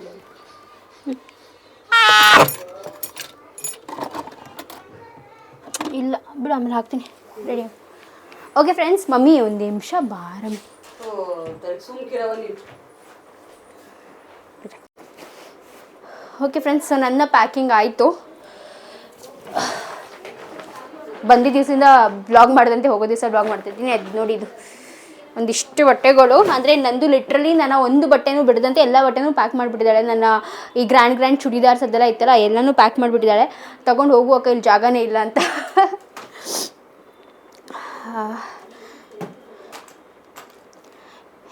ಇಲ್ಲ ಬಿಡು ಆಮೇಲೆ ಹಾಕ್ತೀನಿ. ರೆಡಿ ಓಕೆ ಫ್ರೆಂಡ್ಸ್ ಮಮ್ಮಿ ಒಂದು ನಿಮಿಷ ಬಾರಮ್ಮಿ. ಓ ಸುಮ್ಕಿರವ ನೀವು ಓಕೆ ಫ್ರೆಂಡ್ಸ್ ನನ್ನ ಪ್ಯಾಕಿಂಗ್ ಆಯಿತು. ಬಂದಿದ್ದ ದಿವಸದಿಂದ ಬ್ಲಾಗ್ ಮಾಡಿದಂತೆ, ಹೋಗೋ ದಿವಸ ಬ್ಲಾಗ್ ಮಾಡ್ತಿದ್ದೀನಿ. ಅದು ನೋಡಿ ಇದು ಒಂದಿಷ್ಟು ಬಟ್ಟೆಗಳು. ಅಂದರೆ ನಂದು ಲಿಟ್ರಲಿ ನಾನು ಒಂದು ಬಟ್ಟೆನೂ ಬಿಡದಂತೆ, ಎಲ್ಲ ಬಟ್ಟೆನೂ ಪ್ಯಾಕ್ ಮಾಡಿಬಿಟ್ಟಿದ್ದಾಳೆ. ನನ್ನ ಈ ಗ್ರ್ಯಾಂಡ್ ಗ್ರ್ಯಾಂಡ್ ಚೂಡಿದಾರ್ಸ್ ಅದೆಲ್ಲ ಇತ್ತಲ್ಲ, ಎಲ್ಲನೂ ಪ್ಯಾಕ್ ಮಾಡಿಬಿಟ್ಟಿದ್ದಾಳೆ. ತೊಗೊಂಡು ಹೋಗುವಾಗ ಇಲ್ಲಿ ಜಾಗನೇ ಇಲ್ಲ ಅಂತ.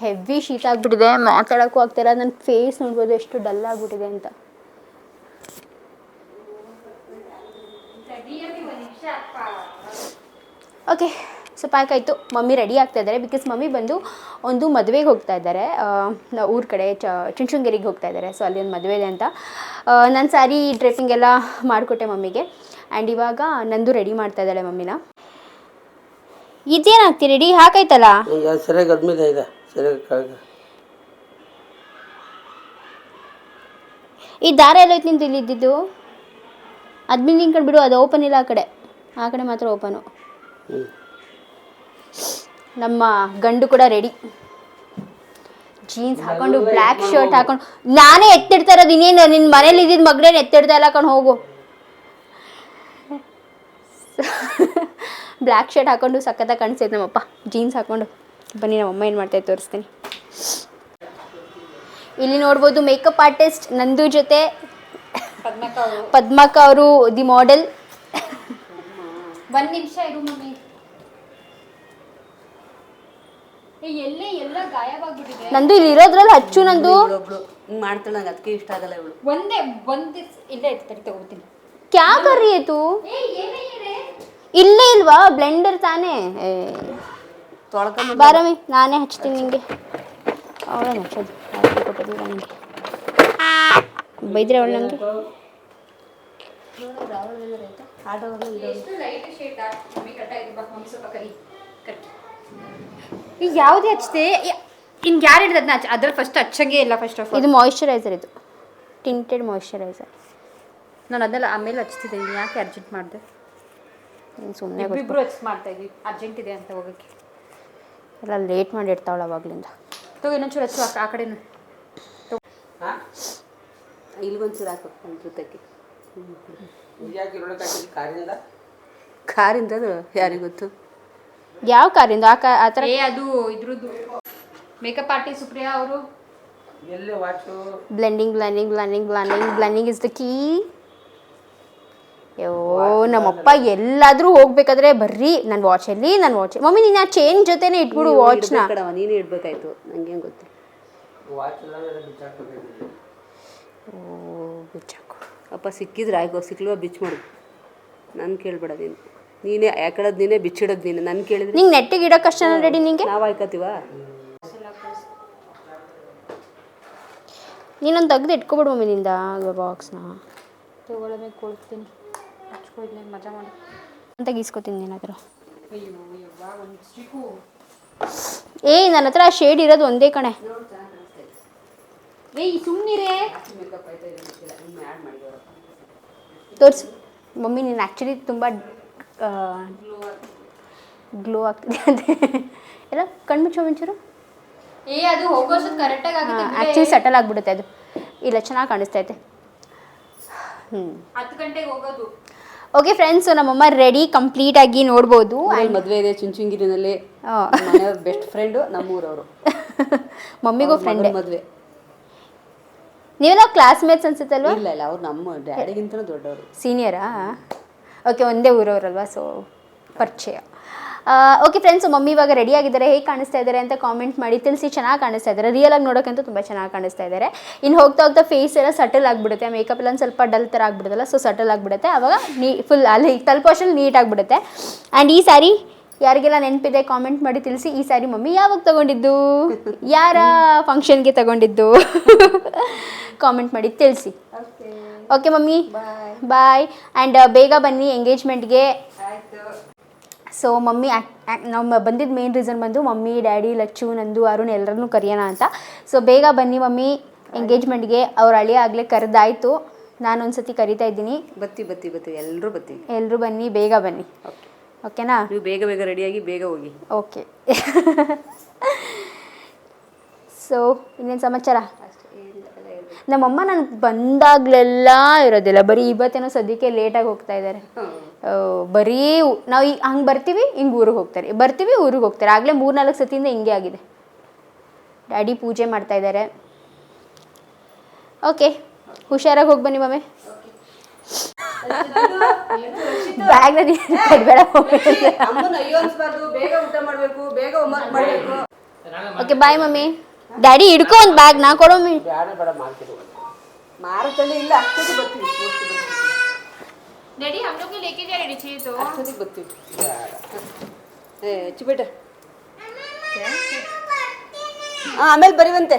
ಹೆವಿ ಶೀತ ಆಗಿಬಿಟ್ಟಿದೆ. ಮಾತಾಡೋಕ್ಕೂ ಆಗ್ತಾಯಿಲ್ಲ ನನ್ನ ಫೇಸ್ ನೋಡ್ಬೋದು, ಎಷ್ಟು ಡಲ್ ಆಗಿಬಿಟ್ಟಿದೆ ಅಂತ. ಓಕೆ ಸೊ ಪ್ಯಾಕ್ ಆಯಿತು. ಮಮ್ಮಿ ರೆಡಿ ಆಗ್ತಾ ಇದ್ದಾರೆ ಬಿಕಾಸ್ ಮಮ್ಮಿ ಬಂದು ಒಂದು ಮದುವೆಗೆ ಹೋಗ್ತಾ ಇದ್ದಾರೆ. ಊರ ಕಡೆ ಚ ಚುಂಚುಂಗೇರಿಗೆ ಹೋಗ್ತಾ ಇದ್ದಾರೆ. ಸೊ ಅಲ್ಲಿ ಒಂದು ಮದುವೆ ಇದೆ ಅಂತ. ನಾನು ಸ್ಯಾರಿ ಡ್ರೆಸ್ಸಿಂಗ್ ಎಲ್ಲ ಮಾಡಿಕೊಟ್ಟೆ ಮಮ್ಮಿಗೆ. ಆ್ಯಂಡ್ ಇವಾಗ ನಂದು ರೆಡಿ ಮಾಡ್ತಾ ಇದ್ದಾಳೆ ಮಮ್ಮಿನ. ಇದೇನಾಗ್ತಿ ರೆಡಿ ಹಾಕಾಯ್ತಲ್ಲ ಈಗ ಸರಿಯಾಗಿ ಅದ್ಮೇಲೆ ಇದೆ. ಸರಿಯಾಗಿ ಕೆಳಗೆ. ಈ ದಾರ ಎಲ್ಲ ಐತಿ ನಿಂತು ಇಲ್ಲಿ ಇದ್ದಿದ್ದು? ಅದ್ಮೇಲೆ ಕಡೆ ಬಿಡು ಅದು ಓಪನ್ ಇಲ್ಲ ಆ ಕಡೆ. ಆ ಕಡೆ ಮಾತ್ರ ಓಪನು ನಮ್ಮ ಗಂಡು ಕೂಡ ರೆಡಿ ಜೀನ್ಸ್ ಹಾಕೊಂಡು ಬ್ಲ್ಯಾಕ್ ಶರ್ಟ್ ಹಾಕೊಂಡು ನಾನೇ ಎತ್ತಿಡ್ತಾ ಇರೋದು ಇನ್ನೇನು ನಿನ್ನ ಮನೇಲಿ ಇದ್ದಿದ್ದ ಮಗಳೇನು ಎತ್ತಿಡ್ತಾ ಇಲ್ಲ ಕಣ್ ಹೋಗು. ಬ್ಲ್ಯಾಕ್ ಶರ್ಟ್ ಹಾಕೊಂಡು ಸಖತ್ತಾಗಿ ಕಾಣಿಸ್ತೈತೆ ನಮ್ಮಪ್ಪ. ಜೀನ್ಸ್ ಹಾಕೊಂಡು. ಬನ್ನಿ ನಮ್ಮಮ್ಮ ಏನು ಮಾಡ್ತಾ ತೋರಿಸ್ತೀನಿ. ಇಲ್ಲಿ ನೋಡ್ಬೋದು ಮೇಕಪ್ ಆರ್ಟಿಸ್ಟ್ ನಂದು ಜೊತೆ ಪದ್ಮಕ್ಕ ಅವರು. ದಿ ಮಾಡೆಲ್ ಒಂದ್ ನಿಮಿಷ ಇರು ಮಮ್ಮಿ. ಎಲ್ಲಿ ಎಲ್ಲ ಗಾಯವಾಗ್ಬಿಟ್ಟಿದೆ? ನಂದು ಇಲ್ಲಿ ಇರೋದ್ರಲ್ಲಿ ಹಚ್ಚು ನಂದು. ಒಬ್ಳು. ನಂಗೆ ಅದಕ್ಕೆ ಇಷ್ಟ ಆಗಲ್ಲ ಇವಳು. ಒಂದೇ ಒಂದು ಇಲ್ಲೇ ಇರ್ತಾರೆ ತಗೋತೀನಿ. ಕ್ಯಾ ಕರಿಯಿತು ಇಲ್ಲೇ ಇಲ್ವಾ? ಬ್ಲೆಂಡರ್ ತಾನೇ? ಏ, ಬಾರಮ್ಮಿ ನಾನೇ ಹಚ್ತೀನಿ ನಿಂಗೆ. ಅವಳ ಹಚ್ಚೋದು. ಬೈದ್ರೆ ಅವಳು ನಂಗೆ? ಈಗ ಯಾವುದೇ ಹಚ್ಚಿದೆ ಇನ್ ಯಾರು ಹಿಡ್ದು ಅದನ್ನ ಅದ್ರಲ್ಲಿ ಫಸ್ಟ್ ಹಚ್ಚಂಗೆ ಇಲ್ಲ ಫಸ್ಟ್ ಆಫ್ ಆಲ್ ಇದು ಮಾಯಿಶ್ಚರೈಸರ್ ಇದು. ಟಿಂಟೆಡ್ ಮಾಯಿಶ್ಚರೈಸರ್ ನಾನು ಅದೆಲ್ಲ ಆಮೇಲೆ ಹಚ್ತಿದ್ದೆ ನೀನು ಯಾಕೆ ಅರ್ಜೆಂಟ್ ಮಾಡಿದೆ? ಸುಮ್ಮನೆ ಇಬ್ಬರು ಹಚ್ ಮಾಡ್ತಾ ಇದ್ದೀವಿ ಅರ್ಜೆಂಟ್ ಇದೆ ಅಂತ ಹೋಗಕ್ಕೆ. ಎಲ್ಲ ಲೇಟ್ ಮಾಡಿ ಅವಾಗಲಿಂದ ಅವಾಗ್ಲಿಂದ. ತಗೋ ಇನ್ನೊಂಚೂರು ಹಚ್ಚು ಆ- ಕಡೆನೂ. ಇಲ್ಲಿ ಇಲ್ಗೊಂಚೂರು ಹಾಕು ಜೊತೆಗೆ. ಕಾರಿಂದ ಕಾರಿಂದ ಅದು ಯಾರಿಗೆ ಗೊತ್ತು ಯಾವ ಕಾರಿಂದ? ಆ ಕಾ ಆ ಥರ ಏ ಅದು ಇದ್ರದ್ದು. ಮೇಕಪ್ ಆರ್ಟಿಸ್ಟ್ ಸುಪ್ರಿಯಾ ಅವರು. ಎಲ್ಲೇ watch? Blending blending blending blending blending is the key ಅಯ್ಯೋ ನಮ್ಮಪ್ಪ ಎಲ್ಲಾದರೂ ಹೋಗ್ಬೇಕಾದ್ರೆ ಬರ್ರಿ ನನ್ನ ವಾಚಲ್ಲಿ ನನ್ನ ವಾಚ್ ಮಮ್ಮಿ ನೀನು ಆ ಚೇಂಜ್ ಜೊತೆನೇ ಇಟ್ಬಿಡು ವಾಚ್ನ ಕಡವ ನೀನೇ ಇಡ್ಬೇಕಾಯ್ತು. ನಂಗೆ ಗೊತ್ತು? ಓ ಬಿಚ್ಚಾಕು ಅಪ್ಪ ಸಿಕ್ಕಿದ್ರೆ ಆಯ್ಕೋ ಸಿಕ್ಲುವ ಬಿಚ್ಚ ಮಾಡು. ನಾನು ಕೇಳಬೇಡ ನೀನು. ನೀನೇ ಯಾಕಳದ್ ನೀನೇ ಬಿಚ್ಚಿಡೋದು ನೀನು. ನಾನು ಕೇಳಿದ್ರೆ ನಿಂಗೆ ನೆಟ್ಟಿಗೆ ಇಡೋ ಕಷ್ಟ ರೆಡಿ ನಿಂಗೆ? ನಾವು ಆಯ್ಕೋತೀವ ನೀನೊಂದು ತೆಗ್ದು ಇಟ್ಕೊಬಿಡು ಮಮ್ಮಿ ನಿಂದ ಬಾಕ್ಸ್ನ ತಗೊಳ್ಳಬೇಕು ಕೊಡ್ತೀನಿ. ಹಚ್ಕೊಳ್ಲಿ ಮಜಾ ಮಾಡಿ. ಅಂತ ಗೀಸ್ಕೊತೀನಿ ಏನಾದರೂ ಏಯ್ ನನ್ನ ಹತ್ರ ಶೇಡ್ ಇರೋದು ಒಂದೇ ಕಣೆ. ಏಯ್ ಸುಮ್ಮನಿರೇ ತೋರಿಸು. ಮಮ್ಮಿ ನೀನು ಆ್ಯಕ್ಚುಲಿ ತುಂಬ ಗ್ಲೋ ಆಗ್ತಿದೆ ಅಂತೆ. ಎಲ್ಲ ಕಣ್ಮುಚ್ಚೋ ಮುಂಚೂರು ಏ ಅದು ಹೋಗೋಷ್ಟು ಕರೆಕ್ಟಾಗಿ ಆಗುತ್ತೆ ಆ್ಯಕ್ಚುಲಿ ಸೆಟಲ್ ಆಗಿಬಿಡುತ್ತೆ ಅದು. ಇಲ್ಲ ಚೆನ್ನಾಗಿ ಕಾಣಿಸ್ತೈತೆ ಹ್ಞೂ ಹತ್ತು ಗಂಟೆಗೆ ಹೋಗೋದು. ಓಕೆ ಫ್ರೆಂಡ್ಸ್ ನಮ್ಮಮ್ಮ ರೆಡಿ ಕಂಪ್ಲೀಟ್ ಆಗಿ ನೋಡ್ಬೋದು. ಮದುವೆ ಇದೆ ಚುಂಚುಂಗಿರಿನಲ್ಲಿ ಬೆಸ್ಟ್ ಫ್ರೆಂಡು ನಮ್ಮೂರವರು. ಮಮ್ಮಿಗೂ ಫ್ರೆಂಡ್ ಮದುವೆ. ನೀವೆಲ್ಲ ಕ್ಲಾಸ್ಮೇಟ್ಸ್ ಅನ್ಸುತ್ತಲ್ವಾ? ಇಲ್ಲ ಇಲ್ಲ ಅವ್ರು ನಮ್ಮ ಡ್ಯಾಡಿಗಿಂತ ದೊಡ್ಡವರು. ಸೀನಿಯರಾ ಓಕೆ ಒಂದೇ ಊರವರಲ್ವಾ ಸೊ ಪರಿಚಯ. ಓಕೆ ಫ್ರೆಂಡ್ಸ್ ಮಮ್ಮಿ ಇವಾಗ ರೆಡಿ ಆಗಿದ್ದಾರೆ ಹೇಗೆ ಕಾಣಿಸ್ತಾ ಇದ್ದಾರೆ ಅಂತ ಕಾಮೆಂಟ್ ಮಾಡಿ ತಿಳಿಸಿ ಚೆನ್ನಾಗಿ ಕಾಣಿಸ್ತಾ ಇದ್ದಾರೆ. ರಿಯಲ್ ಆಗಿ ನೋಡೋಕ್ಕಂತೂ ತುಂಬ ಚೆನ್ನಾಗಿ ಕಾಣಿಸ್ತಾ ಇದ್ದಾರೆ. ಇನ್ನು ಹೋಗ್ತಾ ಹೋಗ್ತಾ ಫೇಸ್ ಎಲ್ಲ ಸಟಲ್ ಆಗಿಬಿಡುತ್ತೆ. ಮೇಕಪ್ ಎಲ್ಲ ಒಂದು ಸ್ವಲ್ಪ ಡಲ್ ಥರ ಆಗಿಬಿಡುತ್ತಲ್ಲ ಸೊ ಸಟಲ್ ಆಗಿಬಿಡುತ್ತೆ. ಅವಾಗ ನೀ ಫುಲ್ ಅಲ್ಲಿ ತಲುಪೋಷಲ್ಲಿ ನೀಟ್ ಆಗಿಬಿಡುತ್ತೆ. ಆ್ಯಂಡ್ ಈ ಸ್ಯಾರಿ ಯಾರಿಗೆಲ್ಲ ನೆನಪಿದೆ ಕಾಮೆಂಟ್ ಮಾಡಿ ತಿಳಿಸಿ ಈ ಸಾರಿ ಮಮ್ಮಿ ಯಾವಾಗ ತಗೊಂಡಿದ್ದು? ಯಾರ ಫಂಕ್ಷನ್ಗೆ ತಗೊಂಡಿದ್ದು? ಕಾಮೆಂಟ್ ಮಾಡಿ ತಿಳಿಸಿ. Okay mummy. ಬಾಯ್ ಆ್ಯಂಡ್ ಬೇಗ ಬನ್ನಿ ಎಂಗೇಜ್ಮೆಂಟ್ಗೆ ಸೊ ಮಮ್ಮಿ ನಮ್ಮ ಬಂದಿದ್ದ ಮೇನ್ ರೀಸನ್ ಬಂದು ಮಮ್ಮಿ ಡ್ಯಾಡಿ ಲಚ್ಚು ನಂದು ಅರುಣ್ ಎಲ್ಲರನ್ನೂ ಕರೆಯೋಣ ಅಂತ. ಸೊ ಬೇಗ ಬನ್ನಿ ಮಮ್ಮಿ ಎಂಗೇಜ್ಮೆಂಟ್ಗೆ ಅವ್ರ ಅಳಿಯ ಆಗಲೇ ಕರೆದಾಯಿತು. ನಾನು ಒಂದ್ಸತಿ ಕರಿತಾ ಇದ್ದೀನಿ. ಬತ್ತಿ ಬತ್ತಿ ಬತ್ತಿ. ಎಲ್ಲರೂ ಬತ್ತಿ. ಎಲ್ಲರೂ ಬನ್ನಿ ಬೇಗ ಬನ್ನಿ. ಓಕೆನಾ? ನೀವು ಬೇಗ ಬೇಗ ರೆಡಿಯಾಗಿ ಬೇಗ ಹೋಗಿ. ಓಕೆ. ಸೊ ಇನ್ನೇನು ಸಮಾಚಾರ? ನಮ್ಮಮ್ಮ ನಾನು ಬಂದಾಗಲೆಲ್ಲ ಇರೋದಿಲ್ಲ. ಬರೀ ಇವತ್ತೇನೋ ಸದ್ಯಕ್ಕೆ ಲೇಟಾಗಿ ಹೋಗ್ತಾ ಇದ್ದಾರೆ. ಬರೀ ನಾವು ಈಗ ಹಂಗೆ ಬರ್ತೀವಿ ಹಿಂಗೆ ಊರಿಗೆ ಹೋಗ್ತಾರೆ. ಬರ್ತೀವಿ ಊರಿಗೆ ಹೋಗ್ತಾರೆ. ಆಗಲೇ ಮೂರ್ನಾಲ್ಕು ಸತಿಯಿಂದ ಹಿಂಗೆ ಆಗಿದೆ. ಡ್ಯಾಡಿ ಪೂಜೆ ಮಾಡ್ತಾ ಇದ್ದಾರೆ. ಓಕೆ ಹುಷಾರಾಗಿ ಹೋಗಿ ಬನ್ನಿ ಮಮ್ಮಿ ಬ್ಯಾಗ್ನ ಕೊಡಬೇಡ ಅಮ್ಮನ ಅಯ್ಯೋ ಅನ್ಸ್ಬಾರ್ದು ಬೇಗ ಊಟ ಮಾಡ್ಬೇಕು ಬೇಗ ಹೋಮ್ವರ್ಕ್ ಮಾಡ್ಬೇಕು ಓಕೆ ಬಾಯ್ ಮಮ್ಮಿ ಡ್ಯಾಡಿ ಹಿಡ್ಕೊ ಒಂದು ಬ್ಯಾಗ್ ನಾ ಕೊಡೋ ಮಮ್ಮಿ ಬೇಡ ಬೇಡ ಮಾಡ್ತೀನಿ ಮಾರುತಳ್ಳಿ ಇಲ್ಲ ಅಷ್ಟೊತ್ತಿಗೆ ಬರ್ತೀವಿ ಅಷ್ಟೊತ್ತಿಗೆ ಡ್ಯಾಡಿ हम लोग को लेके जा रेडी चाहिए तो ಅಷ್ಟೊತ್ತಿಗೆ ಬರ್ತೀವಿ ಏ ಚಿಬೇಟ ಹಾಂ ಆಮೇಲೆ ಬರೀವಂತೆ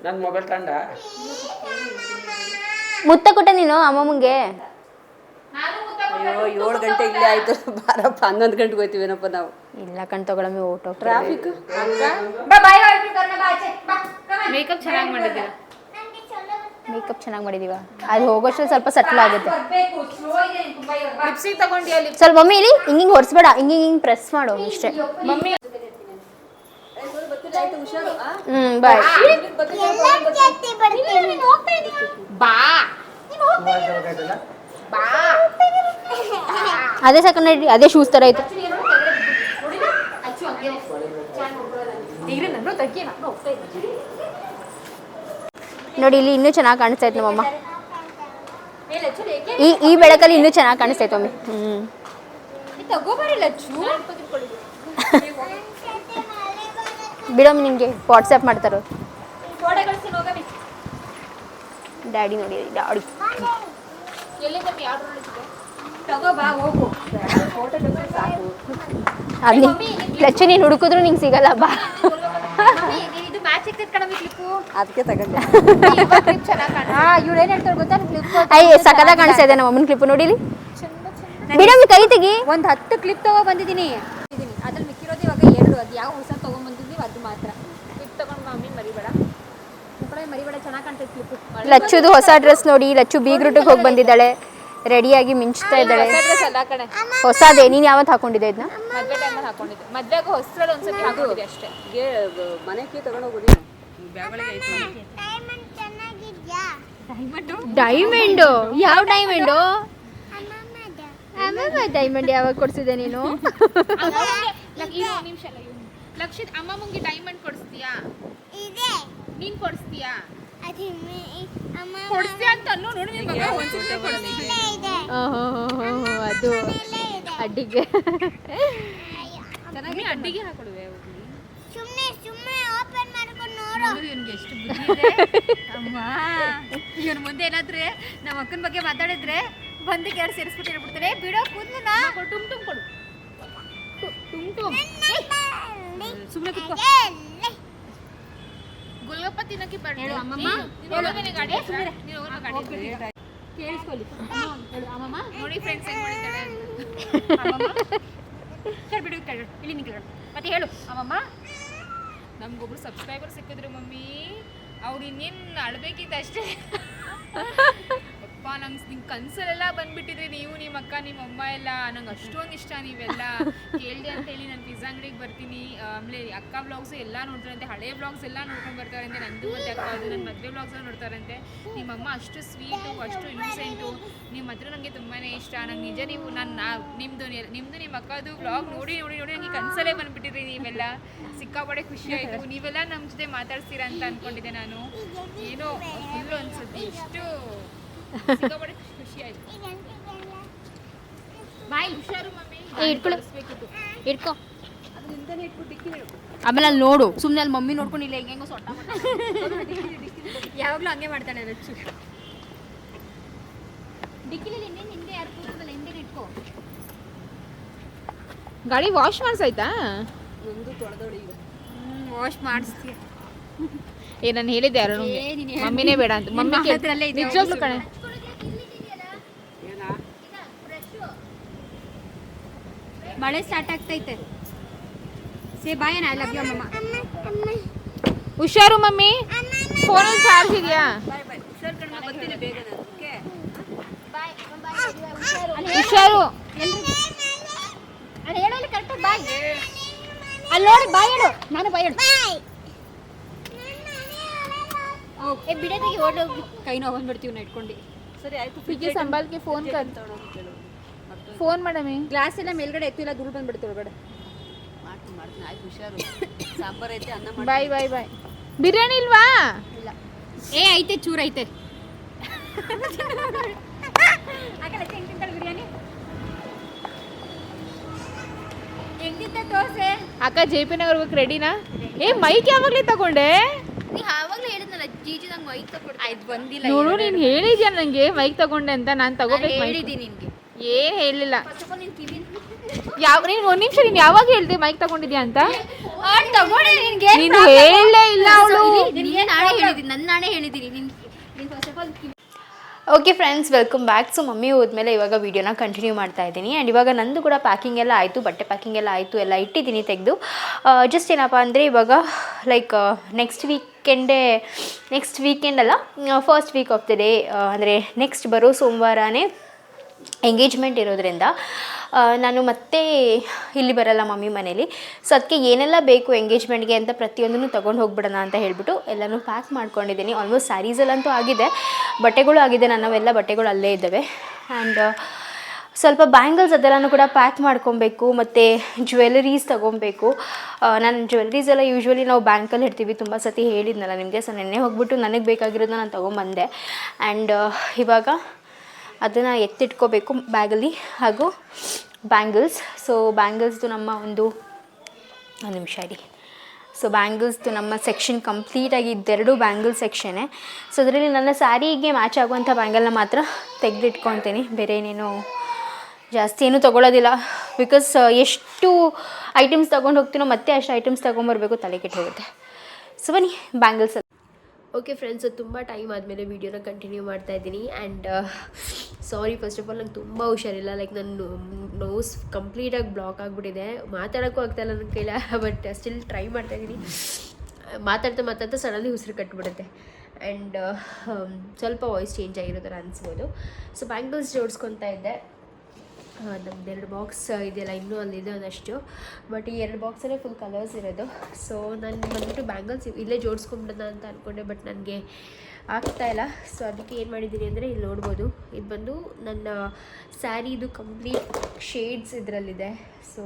ನನ್ನ ಮೊಬೈಲ್ ತಂಡ ಮುತ್ತ ಕೊಟ್ಟೆ ನೀನು ಅಮ್ಮಮ್ಮಂಗೆ ಅಯ್ಯೋ ಏಳು ಗಂಟೆ ಇಲ್ಲೇ ಆಯ್ತು. ಬಾರಪ್ಪ ಹನ್ನೊಂದು ಗಂಟೆಗೆ ಹೋಗ್ತೀವೇನಪ್ಪ ನಾವು? ಇಲ್ಲ ಕಣ್ ತಗೊಳಮ್ಮಿ ಓಟೋ ಟ್ರಾಫಿಕ್ ಮೇಕಪ್ ಚೆನ್ನಾಗಿ ಮಾಡಿದ್ದೀರಾ? ಮೇಕಪ್ ಚೆನ್ನಾಗಿ ಮಾಡಿದೀವ? ಅದು ಹೋಗೋಷ್ಟು ಸ್ವಲ್ಪ ಸಟ್ಲ್ ಆಗುತ್ತೆ. ಲಿಪ್ಸ್ಟಿಕ್ ತಗೊಂಡಿಯಾ ಲಿಪ್ ಸ್ವಲ್ಪ ಮಮ್ಮಿ ಇಲ್ಲಿ ಹಿಂಗೆ ಹಿಂಗೆ ಹೊರಿಸ್ಬೇಡ ಹಿಂಗೆ ಹಿಂಗೆ ಪ್ರೆಸ್ ಮಾಡು ಇಷ್ಟೇ. ಮಮ್ಮಿ ಹ್ಮ್ ಬಾಯ್ ಬಾ. ಅದೇ ಸೆಕೆಂಡ್ ನಡಿ ಅದೇ ಶೂಸ್ ತರ ಐತೆ ಹೋಗ್ತಾ ನೋಡಿ ಇಲ್ಲಿ ಇನ್ನೂ ಚೆನ್ನಾಗಿ ಕಾಣಿಸ್ತಾ ಇತ್ತು ನಮ್ಮಮ್ಮ. ಈ ಈ ಬೆಳಕಲ್ಲಿ ಇನ್ನೂ ಚೆನ್ನಾಗಿ ಕಾಣಿಸ್ತಾ ಇತ್ತು ಮಮ್ಮಿ ಹ್ಞೂ ಲಚ್ಚು. ಬಿಡಮ್ಮ ನಿಮಗೆ ವಾಟ್ಸಪ್ ಮಾಡ್ತಾರೋ ಡ್ಯಾಡಿ ನೋಡಿ ಡ್ಯಾಡಿ. ಅಲ್ಲಿ ಕ್ಲಚ್ ನೀನು ಹುಡುಕಿದ್ರು ನಿಂಗೆ ಸಿಗಲ್ಲ ಬಾ. ಅದಕ್ಕೆ ತಗೊಂಡೆ. ಅಯ್ಯ ಸಕದಾಗ ಕಾಣಿಸ್ತಾ ಇದೆ ನಮ್ಮ ಅಮ್ಮನ ಕ್ಲಿಪ್ ನೋಡಿಲಿ. ಮೇಡಮ್ ಕೈ ತೆಗಿ. ಒಂದು ಹತ್ತು ಕ್ಲಿಪ್ ತಗೋ ಬಂದಿದೀನಿ ಅದ್ರಲ್ಲಿ ಮಿಕ್ಕಿರೋದು ಇವಾಗ ಎರಡು. ಅದು ಯಾವ ಹೊಸ ತಗೊಂಡ್ ಬಂದಿದ್ವಿ ಅದು ಮಾತ್ರ ಕ್ಲಿಪ್ ತಗೊಂಡು ಮಮ್ಮಿ ಮರಿಬೇಡ ಕಡೆ ಮರಿಬೇಡ ಚೆನ್ನಾಗಿ ಕಾಣ್ತೈತೆ ಕ್ಲಿಪ್ ಲಚ್ಚುದು ಹೊಸ ಡ್ರೆಸ್ ನೋಡಿ ಲಚ್ಚು ಬೀಗ್ರೂಟಿಗೆ ಹೋಗಿ ಬಂದಿದ್ದಾಳೆ. ರೆಡಿಯಾಗಿ ಮಿಂಚ್ತಾ ಇದ್ದಾಳೆ. ಹೊಸದೇ ನೀನು ಯಾವತ್ತು ಹಾಕೊಂಡಿದ್ದೆ ಇದನ್ನ ಮದ್ವೆ ಟೈಮಲ್ಲಿ ಹಾಕೊಂಡಿದ್ದೆ. ಮದ್ವೆಗೆ ಹೊಸದ್ರಲ್ಲಿ ಒಂದ್ಸತಿ ಹಾಕೊಂಡಿದ್ದೆ ಅಷ್ಟೇ. ಗೆ ಮನೆ ಕೀ ತಗೊಂಡೋಗು ನೀನು. ಬ್ಯಾಗ್ ಒಳಗೆ ಐತೆ ಡೈಮಂಡು ಯಾವ ಡೈಮಂಡು ಡೈಮಂಡ್ ಯಾವಾಗ ಕೊಡ್ಸಿದೆ ನೀನು? ನಿಮಿಷ ಲಕ್ಷಿತ್ ಅಮ್ಮ ಮುಂಗಿ ಡೈಮಂಡ್ ಕೊಡಿಸ್ತೀಯಾ? ನೀನ್ ಕೊಡಿಸ್ತೀಯಾ? ಕೊಡಿಸ್ತೀಯ ಅಂತ ಅನ್ನೋ ನೋಡಿ ನಿನ್ ಮಗ ಒಂದ್ಸತಿ ಕೊಡಿಸ್ತೀನಿ. ಅದು ಅಡ್ಡಿಗೆ. ಚೆನ್ನಾಗಿ ಅಡ್ಡಿಗೆ ಹಾಕೊಡುವೆ ಸುಮ್ಮನೆ ಸುಮ್ಮನೆ ಓಪನ್ ಮಾಡ್ಕೊಂಡು ನೋಡು. ಇವನಿಗೆ ಎಷ್ಟು ಬುದ್ಧಿ ಇದೆ. ಅಮ್ಮ ಇವನ ಮುಂದೆ ಏನಾದ್ರೆ ನಮ್ಮ ಅಕ್ಕನ ಬಗ್ಗೆ ಮಾತಾಡಿದ್ರೆ ಬಂದು ಎರಡು ಸೇರಿಸ್ಬಿಟ್ಟು ಹೇಳ್ಬಿಡ್ತಾರೆ ಬಿಡೋ ನಾ ಟುಮ್ ಟುಮ್ ಕೊಡು. ಟುಮ್ ಟುಮ್. ಸುಮ್ಮನೆ ಕೂತ್ಕೋ. ಗುಲ್ಗಪ್ಪ ತಿನ್ನಕ್ಕೆ ಅಮ್ಮಮ್ಮ. ನೀನು ಗಾಡಿ ನೀನು ಗಾಡಿ ಕೇಳಿಸ್ಕೊಳ್ಳಿ. ಹೇಳು ಅಮ್ಮಮ್ಮ. ನೋಡಿ ಫ್ರೆಂಡ್ಸ್ ಹೆಂಗ್ ಮಾಡಿದ್ದಾಳೆ ಸರಿ ಬಿಡು ಕೇಳು. ಇಲ್ಲಿ ಮತ್ತೆ ಹೇಳು ಅಮ್ಮಮ್ಮ. ನಮ್ಗೊಬ್ರು ಸಬ್ಸ್ಕ್ರೈಬರ್ ಸಿಕ್ಕಿದ್ರು ಮಮ್ಮಿ. ಅವ್ರು ಇನ್ನೇನು ಅಳ್ಬೇಕಿತ್ತು ಅಷ್ಟೇ. ಯಪ್ಪ ನಂಗೆ ನಿಂಗೆ ಕನ್ಸಲೆಲ್ಲ ಬಂದ್ಬಿಟ್ಟಿದ್ರಿ ನೀವು ನಿಮ್ಮ ಅಕ್ಕ ನಿಮ್ಮ ಅಮ್ಮ ಎಲ್ಲ. ನಂಗೆ ಅಷ್ಟೊಂದು ಇಷ್ಟ ನೀವೆಲ್ಲ. ಕೇಳಿದೆ ಅಂತ ಹೇಳಿ ನಾನು ಪಿಜ್ಜಾ ಅಂಗಡಿಗೆ ಬರ್ತೀನಿ. ಆಮೇಲೆ ಅಕ್ಕ ಬ್ಲಾಗ್ಸ್ ಎಲ್ಲ ನೋಡ್ತಾರಂತೆ, ಹಳೆ ಬ್ಲಾಗ್ಸ್ ಎಲ್ಲ ನೋಡ್ಕೊಂಡು ಬರ್ತಾರಂತೆ. ನಂದು ಮತ್ತೆ ಅಕ್ಕ ಅದು ನನ್ನ ಮದುವೆ ಬ್ಲಾಗ್ಸ್ ನೋಡ್ತಾರಂತೆ. ನಿಮ್ಮ ಅಮ್ಮ ಅಷ್ಟು ಸ್ವೀಟು ಅಷ್ಟು ಇನ್ನೋಸೆಂಟು ನಿಮ್ಮ ಹತ್ರ ನನಗೆ ತುಂಬಾ ಇಷ್ಟ. ನಂಗೆ ನಿಜ ನೀವು ನಾನು ನಾ ನಿಮ್ಮದು ನಿಮ್ಮದು ನಿಮ್ಮ ಅಕ್ಕದು ಬ್ಲಾಗ್ ನೋಡಿ ನೋಡಿ ನೋಡಿ ನನಗೆ ಕನ್ಸಲ್ಲೇ ಬಂದ್ಬಿಟ್ಟಿದ್ರಿ ನೀವೆಲ್ಲ. ಸಿಕ್ಕಾಪಡೆ ಖುಷಿ ಆಯಿತು. ನೀವೆಲ್ಲ ನಮ್ಮ ಜೊತೆ ಮಾತಾಡ್ತೀರಾ ಅಂತ ಅನ್ಕೊಂಡಿದ್ದೆ ನಾನು. ಏನೋ ಅನ್ಸುತ್ತೆ ಇಷ್ಟು ಇಟ್ಕೊಳ್ಳು. ಇಟ್ಕೋ. ಆಮೇಲೆ ಅಲ್ಲಿ ನೋಡು. ಸುಮ್ಮನೆ ಅಲ್ಲಿ ಮಮ್ಮಿ ನೋಡ್ಕೊಂಡು ಇಲ್ಲ ಹೆಂಗೆ ಸೊಟ್ಟ ಯಾವಾಗಲೂ ಹಂಗೆ ಮಾಡ್ತಾಳೆ ರಚ್ಚು. ಡಿಕ್ಕಿಲಿ ಹಿಂದೆ ಯಾರು ಕೂತಿಲ್ಲ ಹಿಂದೆ ಇಟ್ಕೋ. ಗಾಡಿ ವಾಶ್ ಮಾಡ್ಸಾಯ್ತಾ? ಒಂದು ತೊಳೆದೋಡಿ ವಾಶ್ ಮಾಡಿಸ್ತೀಯ. ಏ ನಾನು ಹೇಳಿದ್ದೆ ಯಾರು ಮಮ್ಮಿನೇ ಬೇಡ ಅಂತ. ಮಮ್ಮಿ ನಿಜವಾಗ್ಲೂ ಕಣೆ ಏನಾ ಮಳೆ ಸ್ಟಾರ್ಟ್ ಆಗ್ತೈತೆ. Say bye I love you mumma ಹುಷಾರು ಮಮ್ಮಿ. ಫೋನ್ ಚಾರ್ಜ್ ಇದೆಯಾ? ಹುಷಾರ್ ಕಣ್ಣ ಬರ್ತೀನಿ ಬೇಗ ನಾನು ಓಕೆ ಹುಷಾರು. ಅಲ್ಲಿ ಹೇಳೋಲ್ಲ ಕರೆಕ್ಟ್ ಬಾಯ್ ಅಲ್ಲಿ ನೋಡಿ ಬಾಯ್ ಹೇಳು. ನಾನು ಬಾಯ್ ಹೇಳು. ಓಕೆ ಬಿಡೋದಿಗೆ ಓಡೋಗಿ ಕೈ ನೋವು ಬಂದ್ಬಿಡ್ತೀವಿ ನಾ ಇಟ್ಕೊಂಡು ಸರಿ ಆಯ್ತು ಪಿಗೆ ಸಂಬಾಲ್ಗೆ ಫೋನ್ ಕರ್ ತಗೊಳೋದು ಕೇಳು. ಮತ್ತೊಂದು ಫೋನ್ ಮಾಡಮಿ ಗ್ಲಾಸ್ ಎಲ್ಲ ಮೇಲ್ಗಡೆ ಎತ್ತಿಲ್ಲ ದುಡ್ಡು ಬಂದ್ಬಿಡ್ತೀವಿ ಬಂದ್ಬಿಡ್ತು ಒಳಗಡೆ. ಮಾಡ್ತೀನಿ ಮಾಡ್ತೀನಿ. ಆಯ್ತು ಹುಷಾರು. ಸಾಂಬಾರ್ ಐತೆ ಅನ್ನ ಮಾಡಿ ಬಾಯ್ ಬಾಯ್ ಬಾಯ್ ಬಿರಿಯಾನಿ ಇಲ್ವಾ? ಏ ಐತೆ ಚೂರ್ ಐತೆ. ಹಾಕಲ್ಲ ಹೆಂಗ್ ತಿಂತಾಳೆ ಬಿರಿಯಾನಿ. ಹೆಂಗಿದ್ದ ದೋಸೆ? ಅಕ್ಕ ಜೆ ಪಿ ನಗರ್ ಹೋಗಕ್ಕೆ ರೆಡಿನಾ ಏ ಮೈಕ್ ಯಾವಾಗಲೇ ತಗೊಂಡೆ? ನೀ ಆವಾಗಲೇ ಹೇಳಿದ್ನಲ್ಲ ಜೀಜಿ ನಂಗೆ ಮೈಕ್ ಆಯ್ತು ಬಂದಿಲ್ಲ ನೋಡು ನೀನು ಹೇಳಿದ್ಯಾ ನನಗೆ ಮೈಕ್ ತಗೊಂಡೆ ಅಂತ ನಾನು ತಗೋಬೇಕು ಹೇಳಿದೀನಿ ಹೇಳಿದ್ದೀನಿ ನಿನ್ಗೆ. ಏನ್ ಹೇಳಿಲ್ಲ. ಯಾವ ನೀನು ಒಂದ್ ನಿಮಿಷ ನೀನು ಯಾವಾಗ ಹೇಳ್ದೆ ಮೈಕ್ ತಗೊಂಡಿದ್ಯಾ ಅಂತ? ನೀನು ಹೇಳಲೇ ಇಲ್ಲ ಅವಳು. ನೀನು ನಾಳೆ ಹೇಳಿದ್ದೀನಿ? ನನ್ನ ನಾಳೆ ಹೇಳಿದ್ದೀನಿ. ನಿನ್ ನೀನು first of all okay friends welcome back so mummy ಹೋದ್ಮೇಲೆ ಇವಾಗ ವೀಡಿಯೋನ ಕಂಟಿನ್ಯೂ ಮಾಡ್ತಾ ಇದ್ದೀನಿ. ಆ್ಯಂಡ್ ಇವಾಗ ನಂದು ಕೂಡ ಪ್ಯಾಕಿಂಗ್ ಎಲ್ಲ ಆಯಿತು ಬಟ್ಟೆ ಪ್ಯಾಕಿಂಗ್ ಎಲ್ಲ ಆಯಿತು ಎಲ್ಲ ಇಟ್ಟಿದ್ದೀನಿ ತೆಗೆದು. ಜಸ್ಟ್ ಏನಪ್ಪ ಅಂದರೆ ಇವಾಗ ಲೈಕ್ ನೆಕ್ಸ್ಟ್ ವೀಕೆಂಡೇ ನೆಕ್ಸ್ಟ್ ವೀಕೆಂಡ್ ಅಲ್ಲ first week of the day ಅಂದರೆ ನೆಕ್ಸ್ಟ್ ಬರೋ ಸೋಮವಾರನೇ ಎಂಗೇಜ್ಮೆಂಟ್ ಇರೋದ್ರಿಂದ ನಾನು ಮತ್ತೆ ಇಲ್ಲಿ ಬರಲ್ಲ ಮಮ್ಮಿ ಮನೇಲಿ. ಸೊ ಅದಕ್ಕೆ ಏನೆಲ್ಲ ಬೇಕು ಎಂಗೇಜ್ಮೆಂಟ್ಗೆ ಅಂತ ಪ್ರತಿಯೊಂದನ್ನು ತೊಗೊಂಡು ಹೋಗ್ಬಿಡೋಣ ಅಂತ ಹೇಳ್ಬಿಟ್ಟು ಎಲ್ಲನೂ ಪ್ಯಾಕ್ ಮಾಡ್ಕೊಂಡಿದ್ದೀನಿ. ಆಲ್ಮೋಸ್ಟ್ ಸ್ಯಾರೀಸಲ್ಲಂತೂ ಆಗಿದೆ. ಬಟ್ಟೆಗಳು ಆಗಿದೆ, ನನ್ನವೆಲ್ಲ ಬಟ್ಟೆಗಳು ಅಲ್ಲೇ ಇದ್ದಾವೆ. ಆ್ಯಂಡ್ ಸ್ವಲ್ಪ ಬ್ಯಾಂಗಲ್ಸ್ ಅದೆಲ್ಲನೂ ಕೂಡ ಪ್ಯಾಕ್ ಮಾಡ್ಕೊಬೇಕು, ಮತ್ತು ಜ್ಯುವೆಲ್ಲರೀಸ್ ತೊಗೊಬೇಕು. ನಾನು ಜ್ಯುವೆಲರೀಸ್ ಎಲ್ಲ ಯೂಶ್ವಲಿ ನಾವು ಬ್ಯಾಂಕಲ್ಲಿ ಇಡ್ತೀವಿ. ತುಂಬ ಸತಿ ಹೇಳಿದ್ನಲ್ಲ ನಿಮಗೆ. ಸೊ ನೆನ್ನೆ ಹೋಗ್ಬಿಟ್ಟು ನನಗೆ ಬೇಕಾಗಿರೋದನ್ನ ನಾನು ತೊಗೊಂಬಂದೆ. ಆ್ಯಂಡ್ ಇವಾಗ ಅದನ್ನು ಎತ್ತಿಟ್ಕೋಬೇಕು ಬ್ಯಾಗಲ್ಲಿ ಹಾಗೂ ಬ್ಯಾಂಗಲ್ಸ್. ಸೊ ಬ್ಯಾಂಗಲ್ಸ್ದು ನಮ್ಮ ಒಂದು ಒಂದು ನಿಮಿಷ ಇರಿ. ಸೊ ಬ್ಯಾಂಗಲ್ಸ್ದು ನಮ್ಮ ಸೆಕ್ಷನ್ ಕಂಪ್ಲೀಟಾಗಿ ಇದೆರಡು ಬ್ಯಾಂಗಲ್ ಸೆಕ್ಷನ್ನೇ ಸೊ ಅದರಲ್ಲಿ ನನ್ನ ಸ್ಯಾರಿಗೆ ಮ್ಯಾಚ್ ಆಗುವಂಥ ಬ್ಯಾಂಗಲ್ನ ಮಾತ್ರ ತೆಗೆದಿಟ್ಕೊತೀನಿ ಬೇರೆ ಏನೇನು ಜಾಸ್ತಿ ಏನೂ ತೊಗೊಳೋದಿಲ್ಲ. ಬಿಕಾಸ್ ಎಷ್ಟು ಐಟಮ್ಸ್ ತೊಗೊಂಡು ಹೋಗ್ತೀನೋ ಮತ್ತೆ ಅಷ್ಟು ಐಟಮ್ಸ್ ತೊಗೊಂಬರ್ಬೇಕು ತಲೆ ಕೆಟ್ಟು ಹೋಗುತ್ತೆ. ಸೊ ಬನ್ನಿ, ಬ್ಯಾಂಗಲ್ಸ್ ಓಕೆ ಫ್ರೆಂಡ್ಸ್ ತುಂಬ ಟೈಮ್ ಆದಮೇಲೆ ವೀಡಿಯೋನ ಕಂಟಿನ್ಯೂ ಮಾಡ್ತಾ ಇದ್ದೀನಿ. And sorry first of all ನಂಗೆ ತುಂಬ ಹುಷಾರಿಲ್ಲ. ಲೈಕ್ ನನ್ನ ನೋಸ್ ಕಂಪ್ಲೀಟಾಗಿ ಬ್ಲಾಕ್ ಆಗಿಬಿಟ್ಟಿದೆ. ಮಾತಾಡೋಕ್ಕೂ ಇಲ್ಲ ನನ್ನ ಕೈಲ ಬಟ್ ಸ್ಟಿಲ್ ಟ್ರೈ ಮಾಡ್ತಾ ಇದ್ದೀನಿ. ಮಾತಾಡ್ತಾ ಮಾತಾಡ್ತಾ ಸಡನ್ಲಿ ಉಸಿರು ಕಟ್ಬಿಡುತ್ತೆ. ಆ್ಯಂಡ್ ಸ್ವಲ್ಪ ವಾಯ್ಸ್ ಚೇಂಜ್ ಆಗಿರೋ ಥರ ಅನಿಸ್ಬೋದು. ಸೊ ಬ್ಯಾಂಗಲ್ಸ್ ಜೋಡಿಸ್ಕೊತಾ ಇದ್ದೆ. ನಮ್ದು ಎರಡು ಬಾಕ್ಸ್ ಇದೆಯಲ್ಲ, ಇನ್ನೂ ಅಲ್ಲಿದೆ ಒಂದಷ್ಟು. ಬಟ್ ಈ ಎರಡು ಬಾಕ್ಸಲ್ಲೇ ಫುಲ್ ಕಲರ್ಸ್ ಇರೋದು. ಸೊ ನಾನು ಬಂದ್ಬಿಟ್ಟು ಬ್ಯಾಂಗಲ್ಸ್ ಇಲ್ಲೇ ಜೋಡಿಸ್ಕೊಂಬಿಡೋಣ ಅಂತ ಅಂದ್ಕೊಂಡೆ ಬಟ್ ನನಗೆ ಆಗ್ತಾ ಇಲ್ಲ. ಸೊ ಅದಕ್ಕೆ ಏನು ಮಾಡಿದ್ದೀನಿ ಅಂದರೆ ಇಲ್ಲಿ ನೋಡ್ಬೋದು. ಇದು ಬಂದು ನನ್ನ ಸ್ಯಾರಿದು ಕಂಪ್ಲೀಟ್ ಶೇಡ್ಸ್ ಇದರಲ್ಲಿದೆ. ಸೊ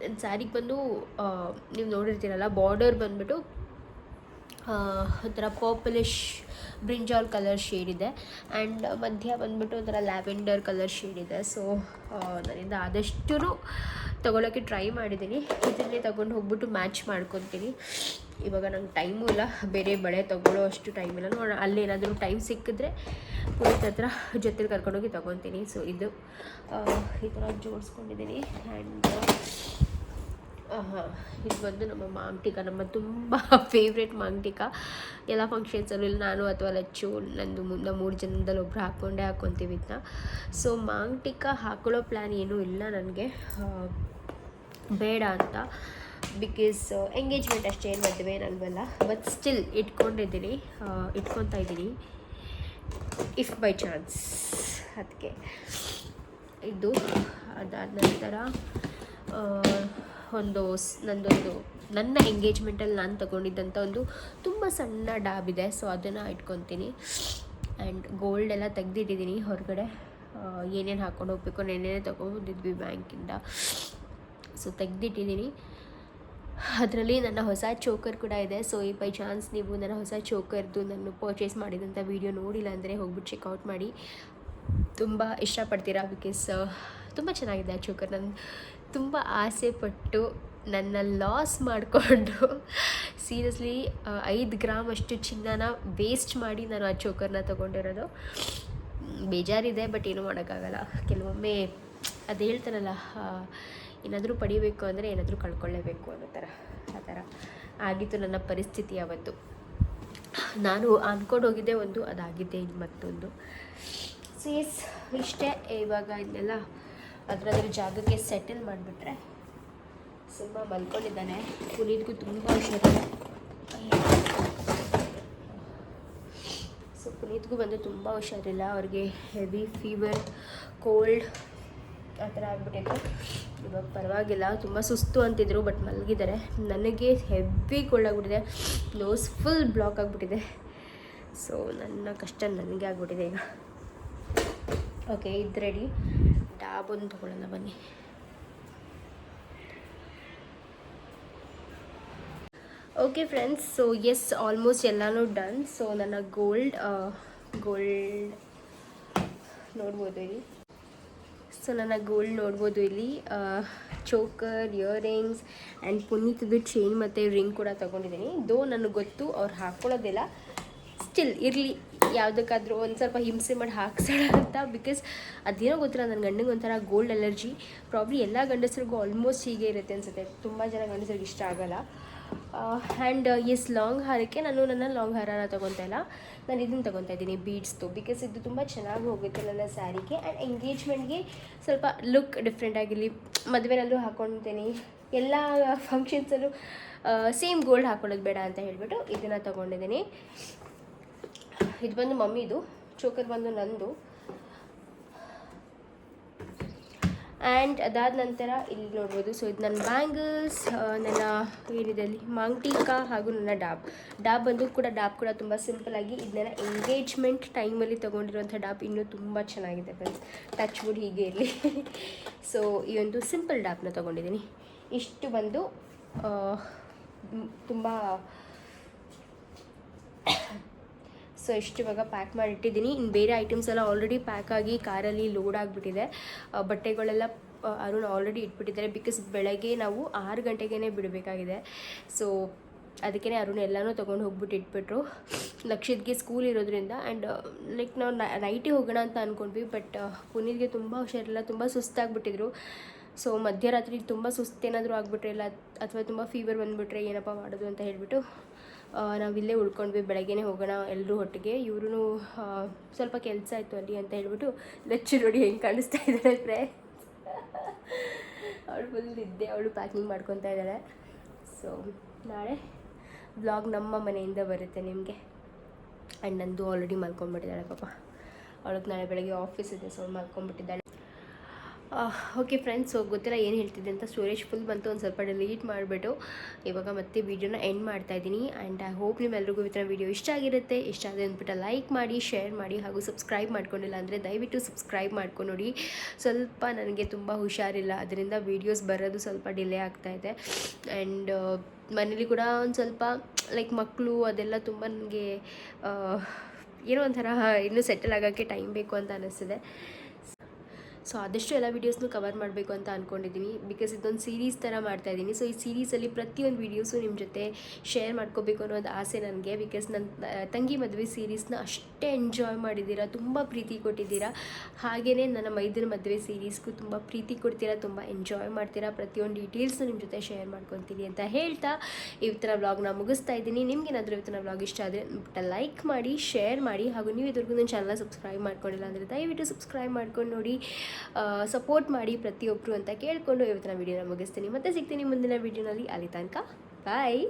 ನನ್ನ ಸ್ಯಾರಿಗೆ ಬಂದು ನೀವು ನೋಡಿರ್ತೀರಲ್ಲ ಬಾರ್ಡರ್ ಬಂದ್ಬಿಟ್ಟು ಒಂಥರ ಪರ್ಪಲಿಶ್ ಬ್ರಿಂಜಾಲ್ ಕಲರ್ ಶೇಡ್ ಇದೆ. ಆ್ಯಂಡ್ ಮಧ್ಯ ಬಂದ್ಬಿಟ್ಟು ಒಂಥರ ಲ್ಯಾವೆಂಡರ್ ಕಲರ್ ಶೇಡ್ ಇದೆ. ಸೊ ನನ್ನಿಂದ ಆದಷ್ಟು ತೊಗೊಳೋಕ್ಕೆ ಟ್ರೈ ಮಾಡಿದ್ದೀನಿ ಇದನ್ನೇ ತೊಗೊಂಡು ಹೋಗ್ಬಿಟ್ಟು ಮ್ಯಾಚ್ ಮಾಡ್ಕೊತೀನಿ. ಇವಾಗ ನಂಗೆ ಟೈಮೂ ಇಲ್ಲ. ಬೇರೆ ಬಳೆ ತೊಗೊಳ್ಳೋ ಅಷ್ಟು ಟೈಮ್ ಇಲ್ಲ. ನೋಡೋಣ ಅಲ್ಲೇನಾದರೂ ಟೈಮ್ ಸಿಕ್ಕಿದ್ರೆ ಪುನೀತ್ ಹತ್ರ ಜೊತೆಲಿ ಕರ್ಕೊಂಡೋಗಿ ತೊಗೊತೀನಿ. ಸೊ ಇದು ಈ ಥರ ಜೋಡಿಸ್ಕೊಂಡಿದ್ದೀನಿ ಆ್ಯಂಡ್ ಇದು ಬಂದು ನಮ್ಮ ಮಾಂಟಿಕ, ನಮ್ಮ ತುಂಬ ಫೇವ್ರೆಟ್ ಮಾಂಟಿಕ. ಎಲ್ಲ ಫಂಕ್ಷನ್ಸಲ್ಲೂ ಇಲ್ಲಿ, ನಾನು ಅಥವಾ ಲಚ್ಚು, ನಂದು ಮುಂದೆ ಮೂರು ಜನದಲ್ಲಿ ಒಬ್ರು ಹಾಕ್ಕೊಂಡೇ ಹಾಕ್ಕೊತೀವಿ ಇದನ್ನ ಸೊ ಮಾಂಟಿಕ ಹಾಕೊಳ್ಳೋ ಪ್ಲ್ಯಾನ್ ಏನೂ ಇಲ್ಲ ನನಗೆ. ಬೇಡ ಅಂತ. ಬಿಕಾಸ್ ಎಂಗೇಜ್ಮೆಂಟ್ ಅಷ್ಟೇ ಮದುವೆ ನನಗಲ್ಲ ಬಟ್ ಸ್ಟಿಲ್ ಇಟ್ಕೊಂಡಿದ್ದೀನಿ. ಇಟ್ಕೊತಾ ಇದ್ದೀನಿ. ಇಫ್ ಬೈ ಚಾನ್ಸ್ ಅದಕ್ಕೆ. ಇದು ಅದಾದ ನಂತರ ಒಂದು ನಂದೊಂದು, ನನ್ನ ಎಂಗೇಜ್ಮೆಂಟಲ್ಲಿ ನಾನು ತಗೊಂಡಿದ್ದಂಥ ಒಂದು ತುಂಬ ಸಣ್ಣ ಡಾಬ್ ಇದೆ. ಸೊ ಅದನ್ನು ಇಟ್ಕೊತೀನಿ. ಆ್ಯಂಡ್ ಗೋಲ್ಡ್ ಎಲ್ಲ ತೆಗೆದಿಟ್ಟಿದ್ದೀನಿ ಹೊರಗಡೆ. ಏನೇನು ಹಾಕ್ಕೊಂಡು ಹೋಗ್ಬೇಕು, ನೆನ್ನೆನೇ ತೊಗೊಂಡಿದ್ವಿ ಬ್ಯಾಂಕಿಂದ. ಸೊ ತೆಗೆದಿಟ್ಟಿದ್ದೀನಿ. ಅದರಲ್ಲಿ ನನ್ನ ಹೊಸ ಚೋಕರ್ ಕೂಡ ಇದೆ. ಸೊ ಈ ಬೈ ಚಾನ್ಸ್ ನೀವು ನನ್ನ ಹೊಸ ಚೋಕರ್ದು ನಾನು ಪರ್ಚೇಸ್ ಮಾಡಿದಂಥ ವೀಡಿಯೋ ನೋಡಿಲ್ಲ ಅಂದರೆ ಹೋಗ್ಬಿಟ್ಟು ಚೆಕ್ಔಟ್ ಮಾಡಿ. ತುಂಬ ಇಷ್ಟಪಡ್ತೀರಾ? ಬಿಕಾಸ್ ತುಂಬ ಚೆನ್ನಾಗಿದೆ ಆ ಚೋಕರ್ ನಾನು ತುಂಬ ಆಸೆ ಪಟ್ಟು ನನ್ನ ಲಾಸ್ ಮಾಡಿಕೊಂಡು ಸೀರಿಯಸ್ಲಿ ಐದು ಗ್ರಾಮ್ ಅಷ್ಟು ಚಿನ್ನನ ವೇಸ್ಟ್ ಮಾಡಿ ನಾನು ಆ ಚೋಕರ್ನ ತೊಗೊಂಡಿರೋದು. ಬೇಜಾರಿದೆ ಬಟ್ ಏನೂ ಮಾಡೋಕ್ಕಾಗಲ್ಲ. ಕೆಲವೊಮ್ಮೆ ಅದು ಹೇಳ್ತಾರಲ್ಲ ಏನಾದರೂ ಪಡಿಬೇಕು ಅಂದರೆ ಏನಾದರೂ ಕಳ್ಕೊಳ್ಳೇಬೇಕು ಅನ್ನೋ ಥರ, ಆ ಥರ. ಆಗಿತ್ತು ನನ್ನ ಪರಿಸ್ಥಿತಿ ಅವತ್ತು ನಾನು ಅಂದ್ಕೊಂಡು ಹೋಗಿದ್ದೆ ಒಂದು ಅದಾಗಿದ್ದೆ ಇದು ಮತ್ತೊಂದು. ಸೊ ಎಸ್ ಇಷ್ಟೇ. ಇವಾಗ ಇದನ್ನೆಲ್ಲ ಅದರದ್ರ ಜಾಗಕ್ಕೆ ಸೆಟಲ್ ಮಾಡಿಬಿಟ್ರೆ ಸಿಂಹ ಮಲ್ಕೊಂಡಿದ್ದಾನೆ. ಪುನೀತ್ಗೂ ತುಂಬ ಹುಷಾರಿದೆ. ಸೊ ಪುನೀತ್ಗೂ ಬಂದು ತುಂಬ ಹುಷಾರಿಲ್ಲ. ಅವ್ರಿಗೆ ಹೆವಿ ಫೀವರ್ ಕೋಲ್ಡ್ ಆ ಥರ ಆಗ್ಬಿಟ್ಟಿತ್ತು. ಇವಾಗ ಪರವಾಗಿಲ್ಲ. ತುಂಬ ಸುಸ್ತು ಅಂತಿದ್ರು ಬಟ್ ಮಲಗಿದ್ದಾರೆ. ನನಗೆ ಹೆವಿ ಕೋಲ್ಡ್ ಆಗಿಬಿಟ್ಟಿದೆ. ನೋಸ್ ಫುಲ್ ಬ್ಲಾಕ್ ಆಗಿಬಿಟ್ಟಿದೆ. ಸೊ ನನ್ನ ಕಷ್ಟ ನನಗೆ ಆಗ್ಬಿಟ್ಟಿದೆ ಈಗ. ಓಕೆ ಇದು ರೆಡಿ ಒಂದು ತೊಗೊಳ್ಳೋಣ ಬನ್ನಿ. Okay friends so yes almost ಎಲ್ಲನೂ ಡನ್ ಸೊ ನನ್ನ ಗೋಲ್ಡ್ ಗೋಲ್ಡ್ ನೋಡ್ಬೋದು ಇಲ್ಲಿ. ಸೊ ನನ್ನ ಗೋಲ್ಡ್ ನೋಡ್ಬೋದು ಇಲ್ಲಿ. ಚೋಕರ್ ಇಯರಿಂಗ್ಸ್ ಆ್ಯಂಡ್ ಪುನೀತದ್ದು ಚೈನ್ ಮತ್ತು ರಿಂಗ್ ಕೂಡ ತೊಗೊಂಡಿದ್ದೀನಿ. ದೋ ನನಗೆ ಗೊತ್ತು ಅವ್ರು ಹಾಕ್ಕೊಳ್ಳೋದಿಲ್ಲ ಸ್ಟಿಲ್ ಇರಲಿ. ಯಾವುದಕ್ಕಾದ್ರೂ ಒಂದು ಸ್ವಲ್ಪ ಹಿಂಸೆ ಮಾಡಿ ಹಾಕ್ಸೋಣ ಅಂತ ಬಿಕಾಸ್ ಅದೇನೋ ಗೊತ್ತಿಲ್ಲ ನನ್ನ ಗಂಡಿಗೆ ಒಂಥರ ಗೋಲ್ಡ್ ಅಲರ್ಜಿ ಪ್ರಾಬ್ಲಿ ಎಲ್ಲ ಗಂಡಸರಿಗೂ ಆಲ್ಮೋಸ್ಟ್ ಹೀಗೆ ಇರುತ್ತೆ ಅನಿಸುತ್ತೆ. ತುಂಬ ಜನ ಗಂಡಸರಿಗೆ ಇಷ್ಟ ಆಗಲ್ಲ. ಆ್ಯಂಡ್ ಎಸ್ ಲಾಂಗ್ ಹಾರಕ್ಕೆ ನಾನು ನನ್ನ ಲಾಂಗ್ ಹಾರನ ತೊಗೊತಾ ಇಲ್ಲ. ನಾನು ಇದನ್ನು ತೊಗೊತಾ ಇದ್ದೀನಿ ಬೀಡ್ಸ್ದು ಬಿಕಾಸ್ ಇದು ತುಂಬ ಚೆನ್ನಾಗಿ ಹೋಗುತ್ತೆ ನನ್ನ ಸ್ಯಾರಿಗೆ. ಆ್ಯಂಡ್ ಎಂಗೇಜ್ಮೆಂಟ್ಗೆ ಸ್ವಲ್ಪ ಲುಕ್ ಡಿಫ್ರೆಂಟ್ ಆಗಿರಲಿ. ಮದುವೆನಲ್ಲೂ ಹಾಕ್ಕೊತೀನಿ ಎಲ್ಲ ಫಂಕ್ಷನ್ಸಲ್ಲೂ ಸೇಮ್ ಗೋಲ್ಡ್ ಹಾಕೊಳ್ಳೋದು ಬೇಡ ಅಂತ ಹೇಳಿಬಿಟ್ಟು ಇದನ್ನು ತೊಗೊಂಡಿದ್ದೀನಿ. ಇದು ಬಂದು ಮಮ್ಮಿದು, ಚೋಕರ್ ಬಂದು ನಂದು. ಆ್ಯಂಡ್ ಅದಾದ ನಂತರ ಇಲ್ಲಿ ನೋಡ್ಬೋದು. ಸೊ ಇದು ನನ್ನ ಬ್ಯಾಂಗಲ್ಸ್ ನನ್ನ ಏನಿದೆ ಅಲ್ಲಿ ಮಾಂಗ್ಟಿಕಾ ಹಾಗೂ ನನ್ನ ಡಾಬ್. ಡಾಬ್ ಬಂದು ಕೂಡ, ಡಾಬ್ ಕೂಡ ತುಂಬ ಸಿಂಪಲಾಗಿ ಇದು ಎಂಗೇಜ್ಮೆಂಟ್ ಟೈಮಲ್ಲಿ ತೊಗೊಂಡಿರುವಂಥ ಡಾಬ್ ಇನ್ನೂ ತುಂಬ ಚೆನ್ನಾಗಿದೆ ಫ್ರೆಂಡ್ಸ್ ಟಚ್ ವುಡ್ ಹೀಗೆ ಇರಲಿ. ಸೊ ಈ ಒಂದು ಸಿಂಪಲ್ ಡಾಬ್ನ ತೊಗೊಂಡಿದ್ದೀನಿ. ಇಷ್ಟು ಬಂದು ತುಂಬ ಸೊ ಇಷ್ಟು ಇವಾಗ ಪ್ಯಾಕ್ ಮಾಡಿಟ್ಟಿದ್ದೀನಿ. ಇನ್ನು ಬೇರೆ ಐಟಮ್ಸ್ ಎಲ್ಲ ಆಲ್ರೆಡಿ ಪ್ಯಾಕ್ ಆಗಿ ಕಾರಲ್ಲಿ ಲೋಡ್ ಆಗಿಬಿಟ್ಟಿದೆ. ಬಟ್ಟೆಗಳೆಲ್ಲ ಅರುಣ್ ಆಲ್ರೆಡಿ ಇಟ್ಬಿಟ್ಟಿದ್ದಾರೆ ಬಿಕಾಸ್ ಬೆಳಗ್ಗೆ ನಾವು ಆರು ಗಂಟೆಗೇ ಬಿಡಬೇಕಾಗಿದೆ. ಸೊ ಅದಕ್ಕೇ ಅರುಣ್ ಎಲ್ಲನೂ ತೊಗೊಂಡು ಹೋಗ್ಬಿಟ್ಟು ಇಟ್ಬಿಟ್ರು. ಲಕ್ಷಿತ್ಗೆ ಸ್ಕೂಲ್ ಇರೋದ್ರಿಂದ ಆ್ಯಂಡ್ ಲೈಕ್ ನಾವು ನೈಟೇ ಹೋಗೋಣ ಅಂತ ಅಂದ್ಕೊಂಡ್ವಿ ಬಟ್ ಪುನೀತ್ಗೆ ತುಂಬ ಹುಷಾರಿಲ್ಲ, ತುಂಬ ಸುಸ್ತಾಗ್ಬಿಟ್ಟಿದ್ರು. ಸೊ ಮಧ್ಯರಾತ್ರಿ ತುಂಬ ಸುಸ್ತೇನಾದರೂ ಆಗಿಬಿಟ್ರೆ, ಇಲ್ಲ, ಅಥವಾ ತುಂಬ ಫೀವರ್ ಬಂದುಬಿಟ್ರೆ ಏನಪ್ಪ ಮಾಡೋದು ಅಂತ ಹೇಳಿಬಿಟ್ಟು ನಾವು ಇಲ್ಲೇ ಉಳ್ಕೊಂಡ್ವಿ, ಬೆಳಗ್ಗೆನೇ ಹೋಗೋಣ ಎಲ್ಲರೂ ಒಟ್ಟಿಗೆ. ಇವ್ರೂ ಸ್ವಲ್ಪ ಕೆಲಸ ಆಯಿತು ಅಲ್ಲಿ ಅಂತ ಹೇಳ್ಬಿಟ್ಟು ಲಚ್ಚು ನೋಡಿ ಹೆಂಗೆ ಕಾಣಿಸ್ತಾ ಇದ್ದಾಳೆ ಪ್ರೇ ಅವಳು ಫುಲ್ ಇದ್ದೆ ಅವಳು ಪ್ಯಾಕಿಂಗ್ ಮಾಡ್ಕೊತಾ ಇದ್ದಾಳೆ ಸೊ ನಾಳೆ ಬ್ಲಾಗ್ ನಮ್ಮ ಮನೆಯಿಂದ ಬರುತ್ತೆ ನಿಮಗೆ. ಆ್ಯಂಡ್ ನಂದು ಆಲ್ರೆಡಿ ಮಲ್ಕೊಂಡ್ಬಿಟ್ಟಿದ್ದಾಳೆ ಪಾಪ. ಅವಳಿಗೆ ನಾಳೆ ಬೆಳಗ್ಗೆ ಆಫೀಸ್ ಇದೆ ಸೊ ಮಲ್ಕೊಂಡ್ಬಿಟ್ಟಿದ್ದಾಳೆ. ಓಕೆ ಫ್ರೆಂಡ್ಸ್ ಗೊತ್ತಿಲ್ಲ ಏನು ಹೇಳ್ತಿದ್ದೆ ಅಂತ ಸ್ಟೋರೇಜ್ ಫುಲ್ ಬಂತು ಒಂದು ಸ್ವಲ್ಪ ಡಿಲೀಟ್ ಮಾಡಿಬಿಟ್ಟು. ಇವಾಗ ಮತ್ತೆ ವೀಡಿಯೋನ ಎಂಡ್ ಮಾಡ್ತಾ ಇದ್ದೀನಿ. ಆ್ಯಂಡ್ ಐ ಹೋಪ್ ನಿಮ್ಮೆಲ್ರಿಗೂ ಇವತ್ತಿನ ವೀಡಿಯೋ ಇಷ್ಟ ಆಗಿರುತ್ತೆ. ಇಷ್ಟ ಆದರೆ ಅಂದ್ಬಿಟ್ಟು ಲೈಕ್ ಮಾಡಿ ಶೇರ್ ಮಾಡಿ ಹಾಗೂ ಸಬ್ಸ್ಕ್ರೈಬ್ ಮಾಡ್ಕೊಂಡಿಲ್ಲ ಅಂದರೆ ದಯವಿಟ್ಟು ಸಬ್ಸ್ಕ್ರೈಬ್ ಮಾಡ್ಕೊಂಡು. ನೋಡಿ ಸ್ವಲ್ಪ ನನಗೆ ತುಂಬ ಹುಷಾರಿಲ್ಲ. ಅದರಿಂದ ವೀಡಿಯೋಸ್ ಬರೋದು ಸ್ವಲ್ಪ ಡಿಲೇ ಆಗ್ತಾ ಇದೆ. ಆ್ಯಂಡ್ ಮನೇಲಿ ಕೂಡ ಒಂದು ಸ್ವಲ್ಪ ಲೈಕ್ ಮಕ್ಕಳು ಅದೆಲ್ಲ ತುಂಬ ನನಗೆ ಏನೋ ಒಂಥರ ಇನ್ನೂ ಸೆಟಲ್ ಆಗೋಕ್ಕೆ ಟೈಮ್ ಬೇಕು ಅಂತ ಅನ್ನಿಸ್ತಿದೆ ಸೊ ಆದಷ್ಟು ಎಲ್ಲ ವೀಡಿಯೋಸ್ನು ಕವರ್ ಮಾಡಬೇಕು ಅಂತ ಅಂದ್ಕೊಂಡಿದ್ದೀನಿ ಬಿಕಾಸ್ ಇದೊಂದು ಸೀರೀಸ್ ಥರ ಮಾಡ್ತಾ ಇದ್ದೀನಿ ಸೊ ಈ ಸೀರೀಸಲ್ಲಿ ಪ್ರತಿಯೊಂದು ವೀಡಿಯೋಸು ನಿಮ್ಮ ಜೊತೆ ಶೇರ್ ಮಾಡ್ಕೋಬೇಕು ಅನ್ನೋದು ಆಸೆ ನನಗೆ. ಬಿಕಾಸ್ ನನ್ನ ತಂಗಿ ಮದುವೆ ಸೀರೀಸ್ನ ಅಷ್ಟೇ ಎಂಜಾಯ್ ಮಾಡಿದ್ದೀರಾ, ತುಂಬ ಪ್ರೀತಿ ಕೊಟ್ಟಿದ್ದೀರಾ. ಹಾಗೆಯೇ ನನ್ನ ಮೈದನ ಮದುವೆ ಸೀರೀಸ್ಗೂ ತುಂಬ ಪ್ರೀತಿ ಕೊಡ್ತೀರಾ, ತುಂಬ ಎಂಜಾಯ್ ಮಾಡ್ತೀರಾ. ಪ್ರತಿಯೊಂದು ಡೀಟೇಲ್ಸ್ನು ನಿಮ್ಮ ಜೊತೆ ಶೇರ್ ಮಾಡ್ಕೊತೀನಿ ಅಂತ ಹೇಳ್ತಾ ಇವತ್ತಿನ ವ್ಲಾಗ್ನ ಮುಗಿಸ್ತಾ ಇದ್ದೀನಿ ನಿಮ್ಗೇನಾದರೂ ಇವತ್ತಿನ ವ್ಲಾಗ್ ಇಷ್ಟ ಆದರೆ ಲೈಕ್ ಮಾಡಿ ಶೇರ್ ಮಾಡಿ. ಹಾಗೂ ನೀವು ಇದುವರೆಗೂ ನನ್ನ ಚಾನಲ್ನ ಸಬ್ಸ್ಕ್ರೈಬ್ ಮಾಡ್ಕೊಂಡಿಲ್ಲ ಅಂದರೆ ದಯವಿಟ್ಟು ಸಬ್ಸ್ಕ್ರೈಬ್ ಮಾಡ್ಕೊಂಡು ನೋಡಿ. ಸಪೋರ್ಟ್ ಮಾಡಿ ಪ್ರತಿಯೊಬ್ಬರು ಅಂತ ಕೇಳಿಕೊಂಡು ಇವತ್ತಿನ ವೀಡಿಯೋನ ಮುಗಿಸ್ತೀನಿ. ಮತ್ತೆ ಸಿಗ್ತೀನಿ ಮುಂದಿನ ವೀಡಿಯೋನಲ್ಲಿ ಅಲ್ಲಿ ತನಕ ಬಾಯ್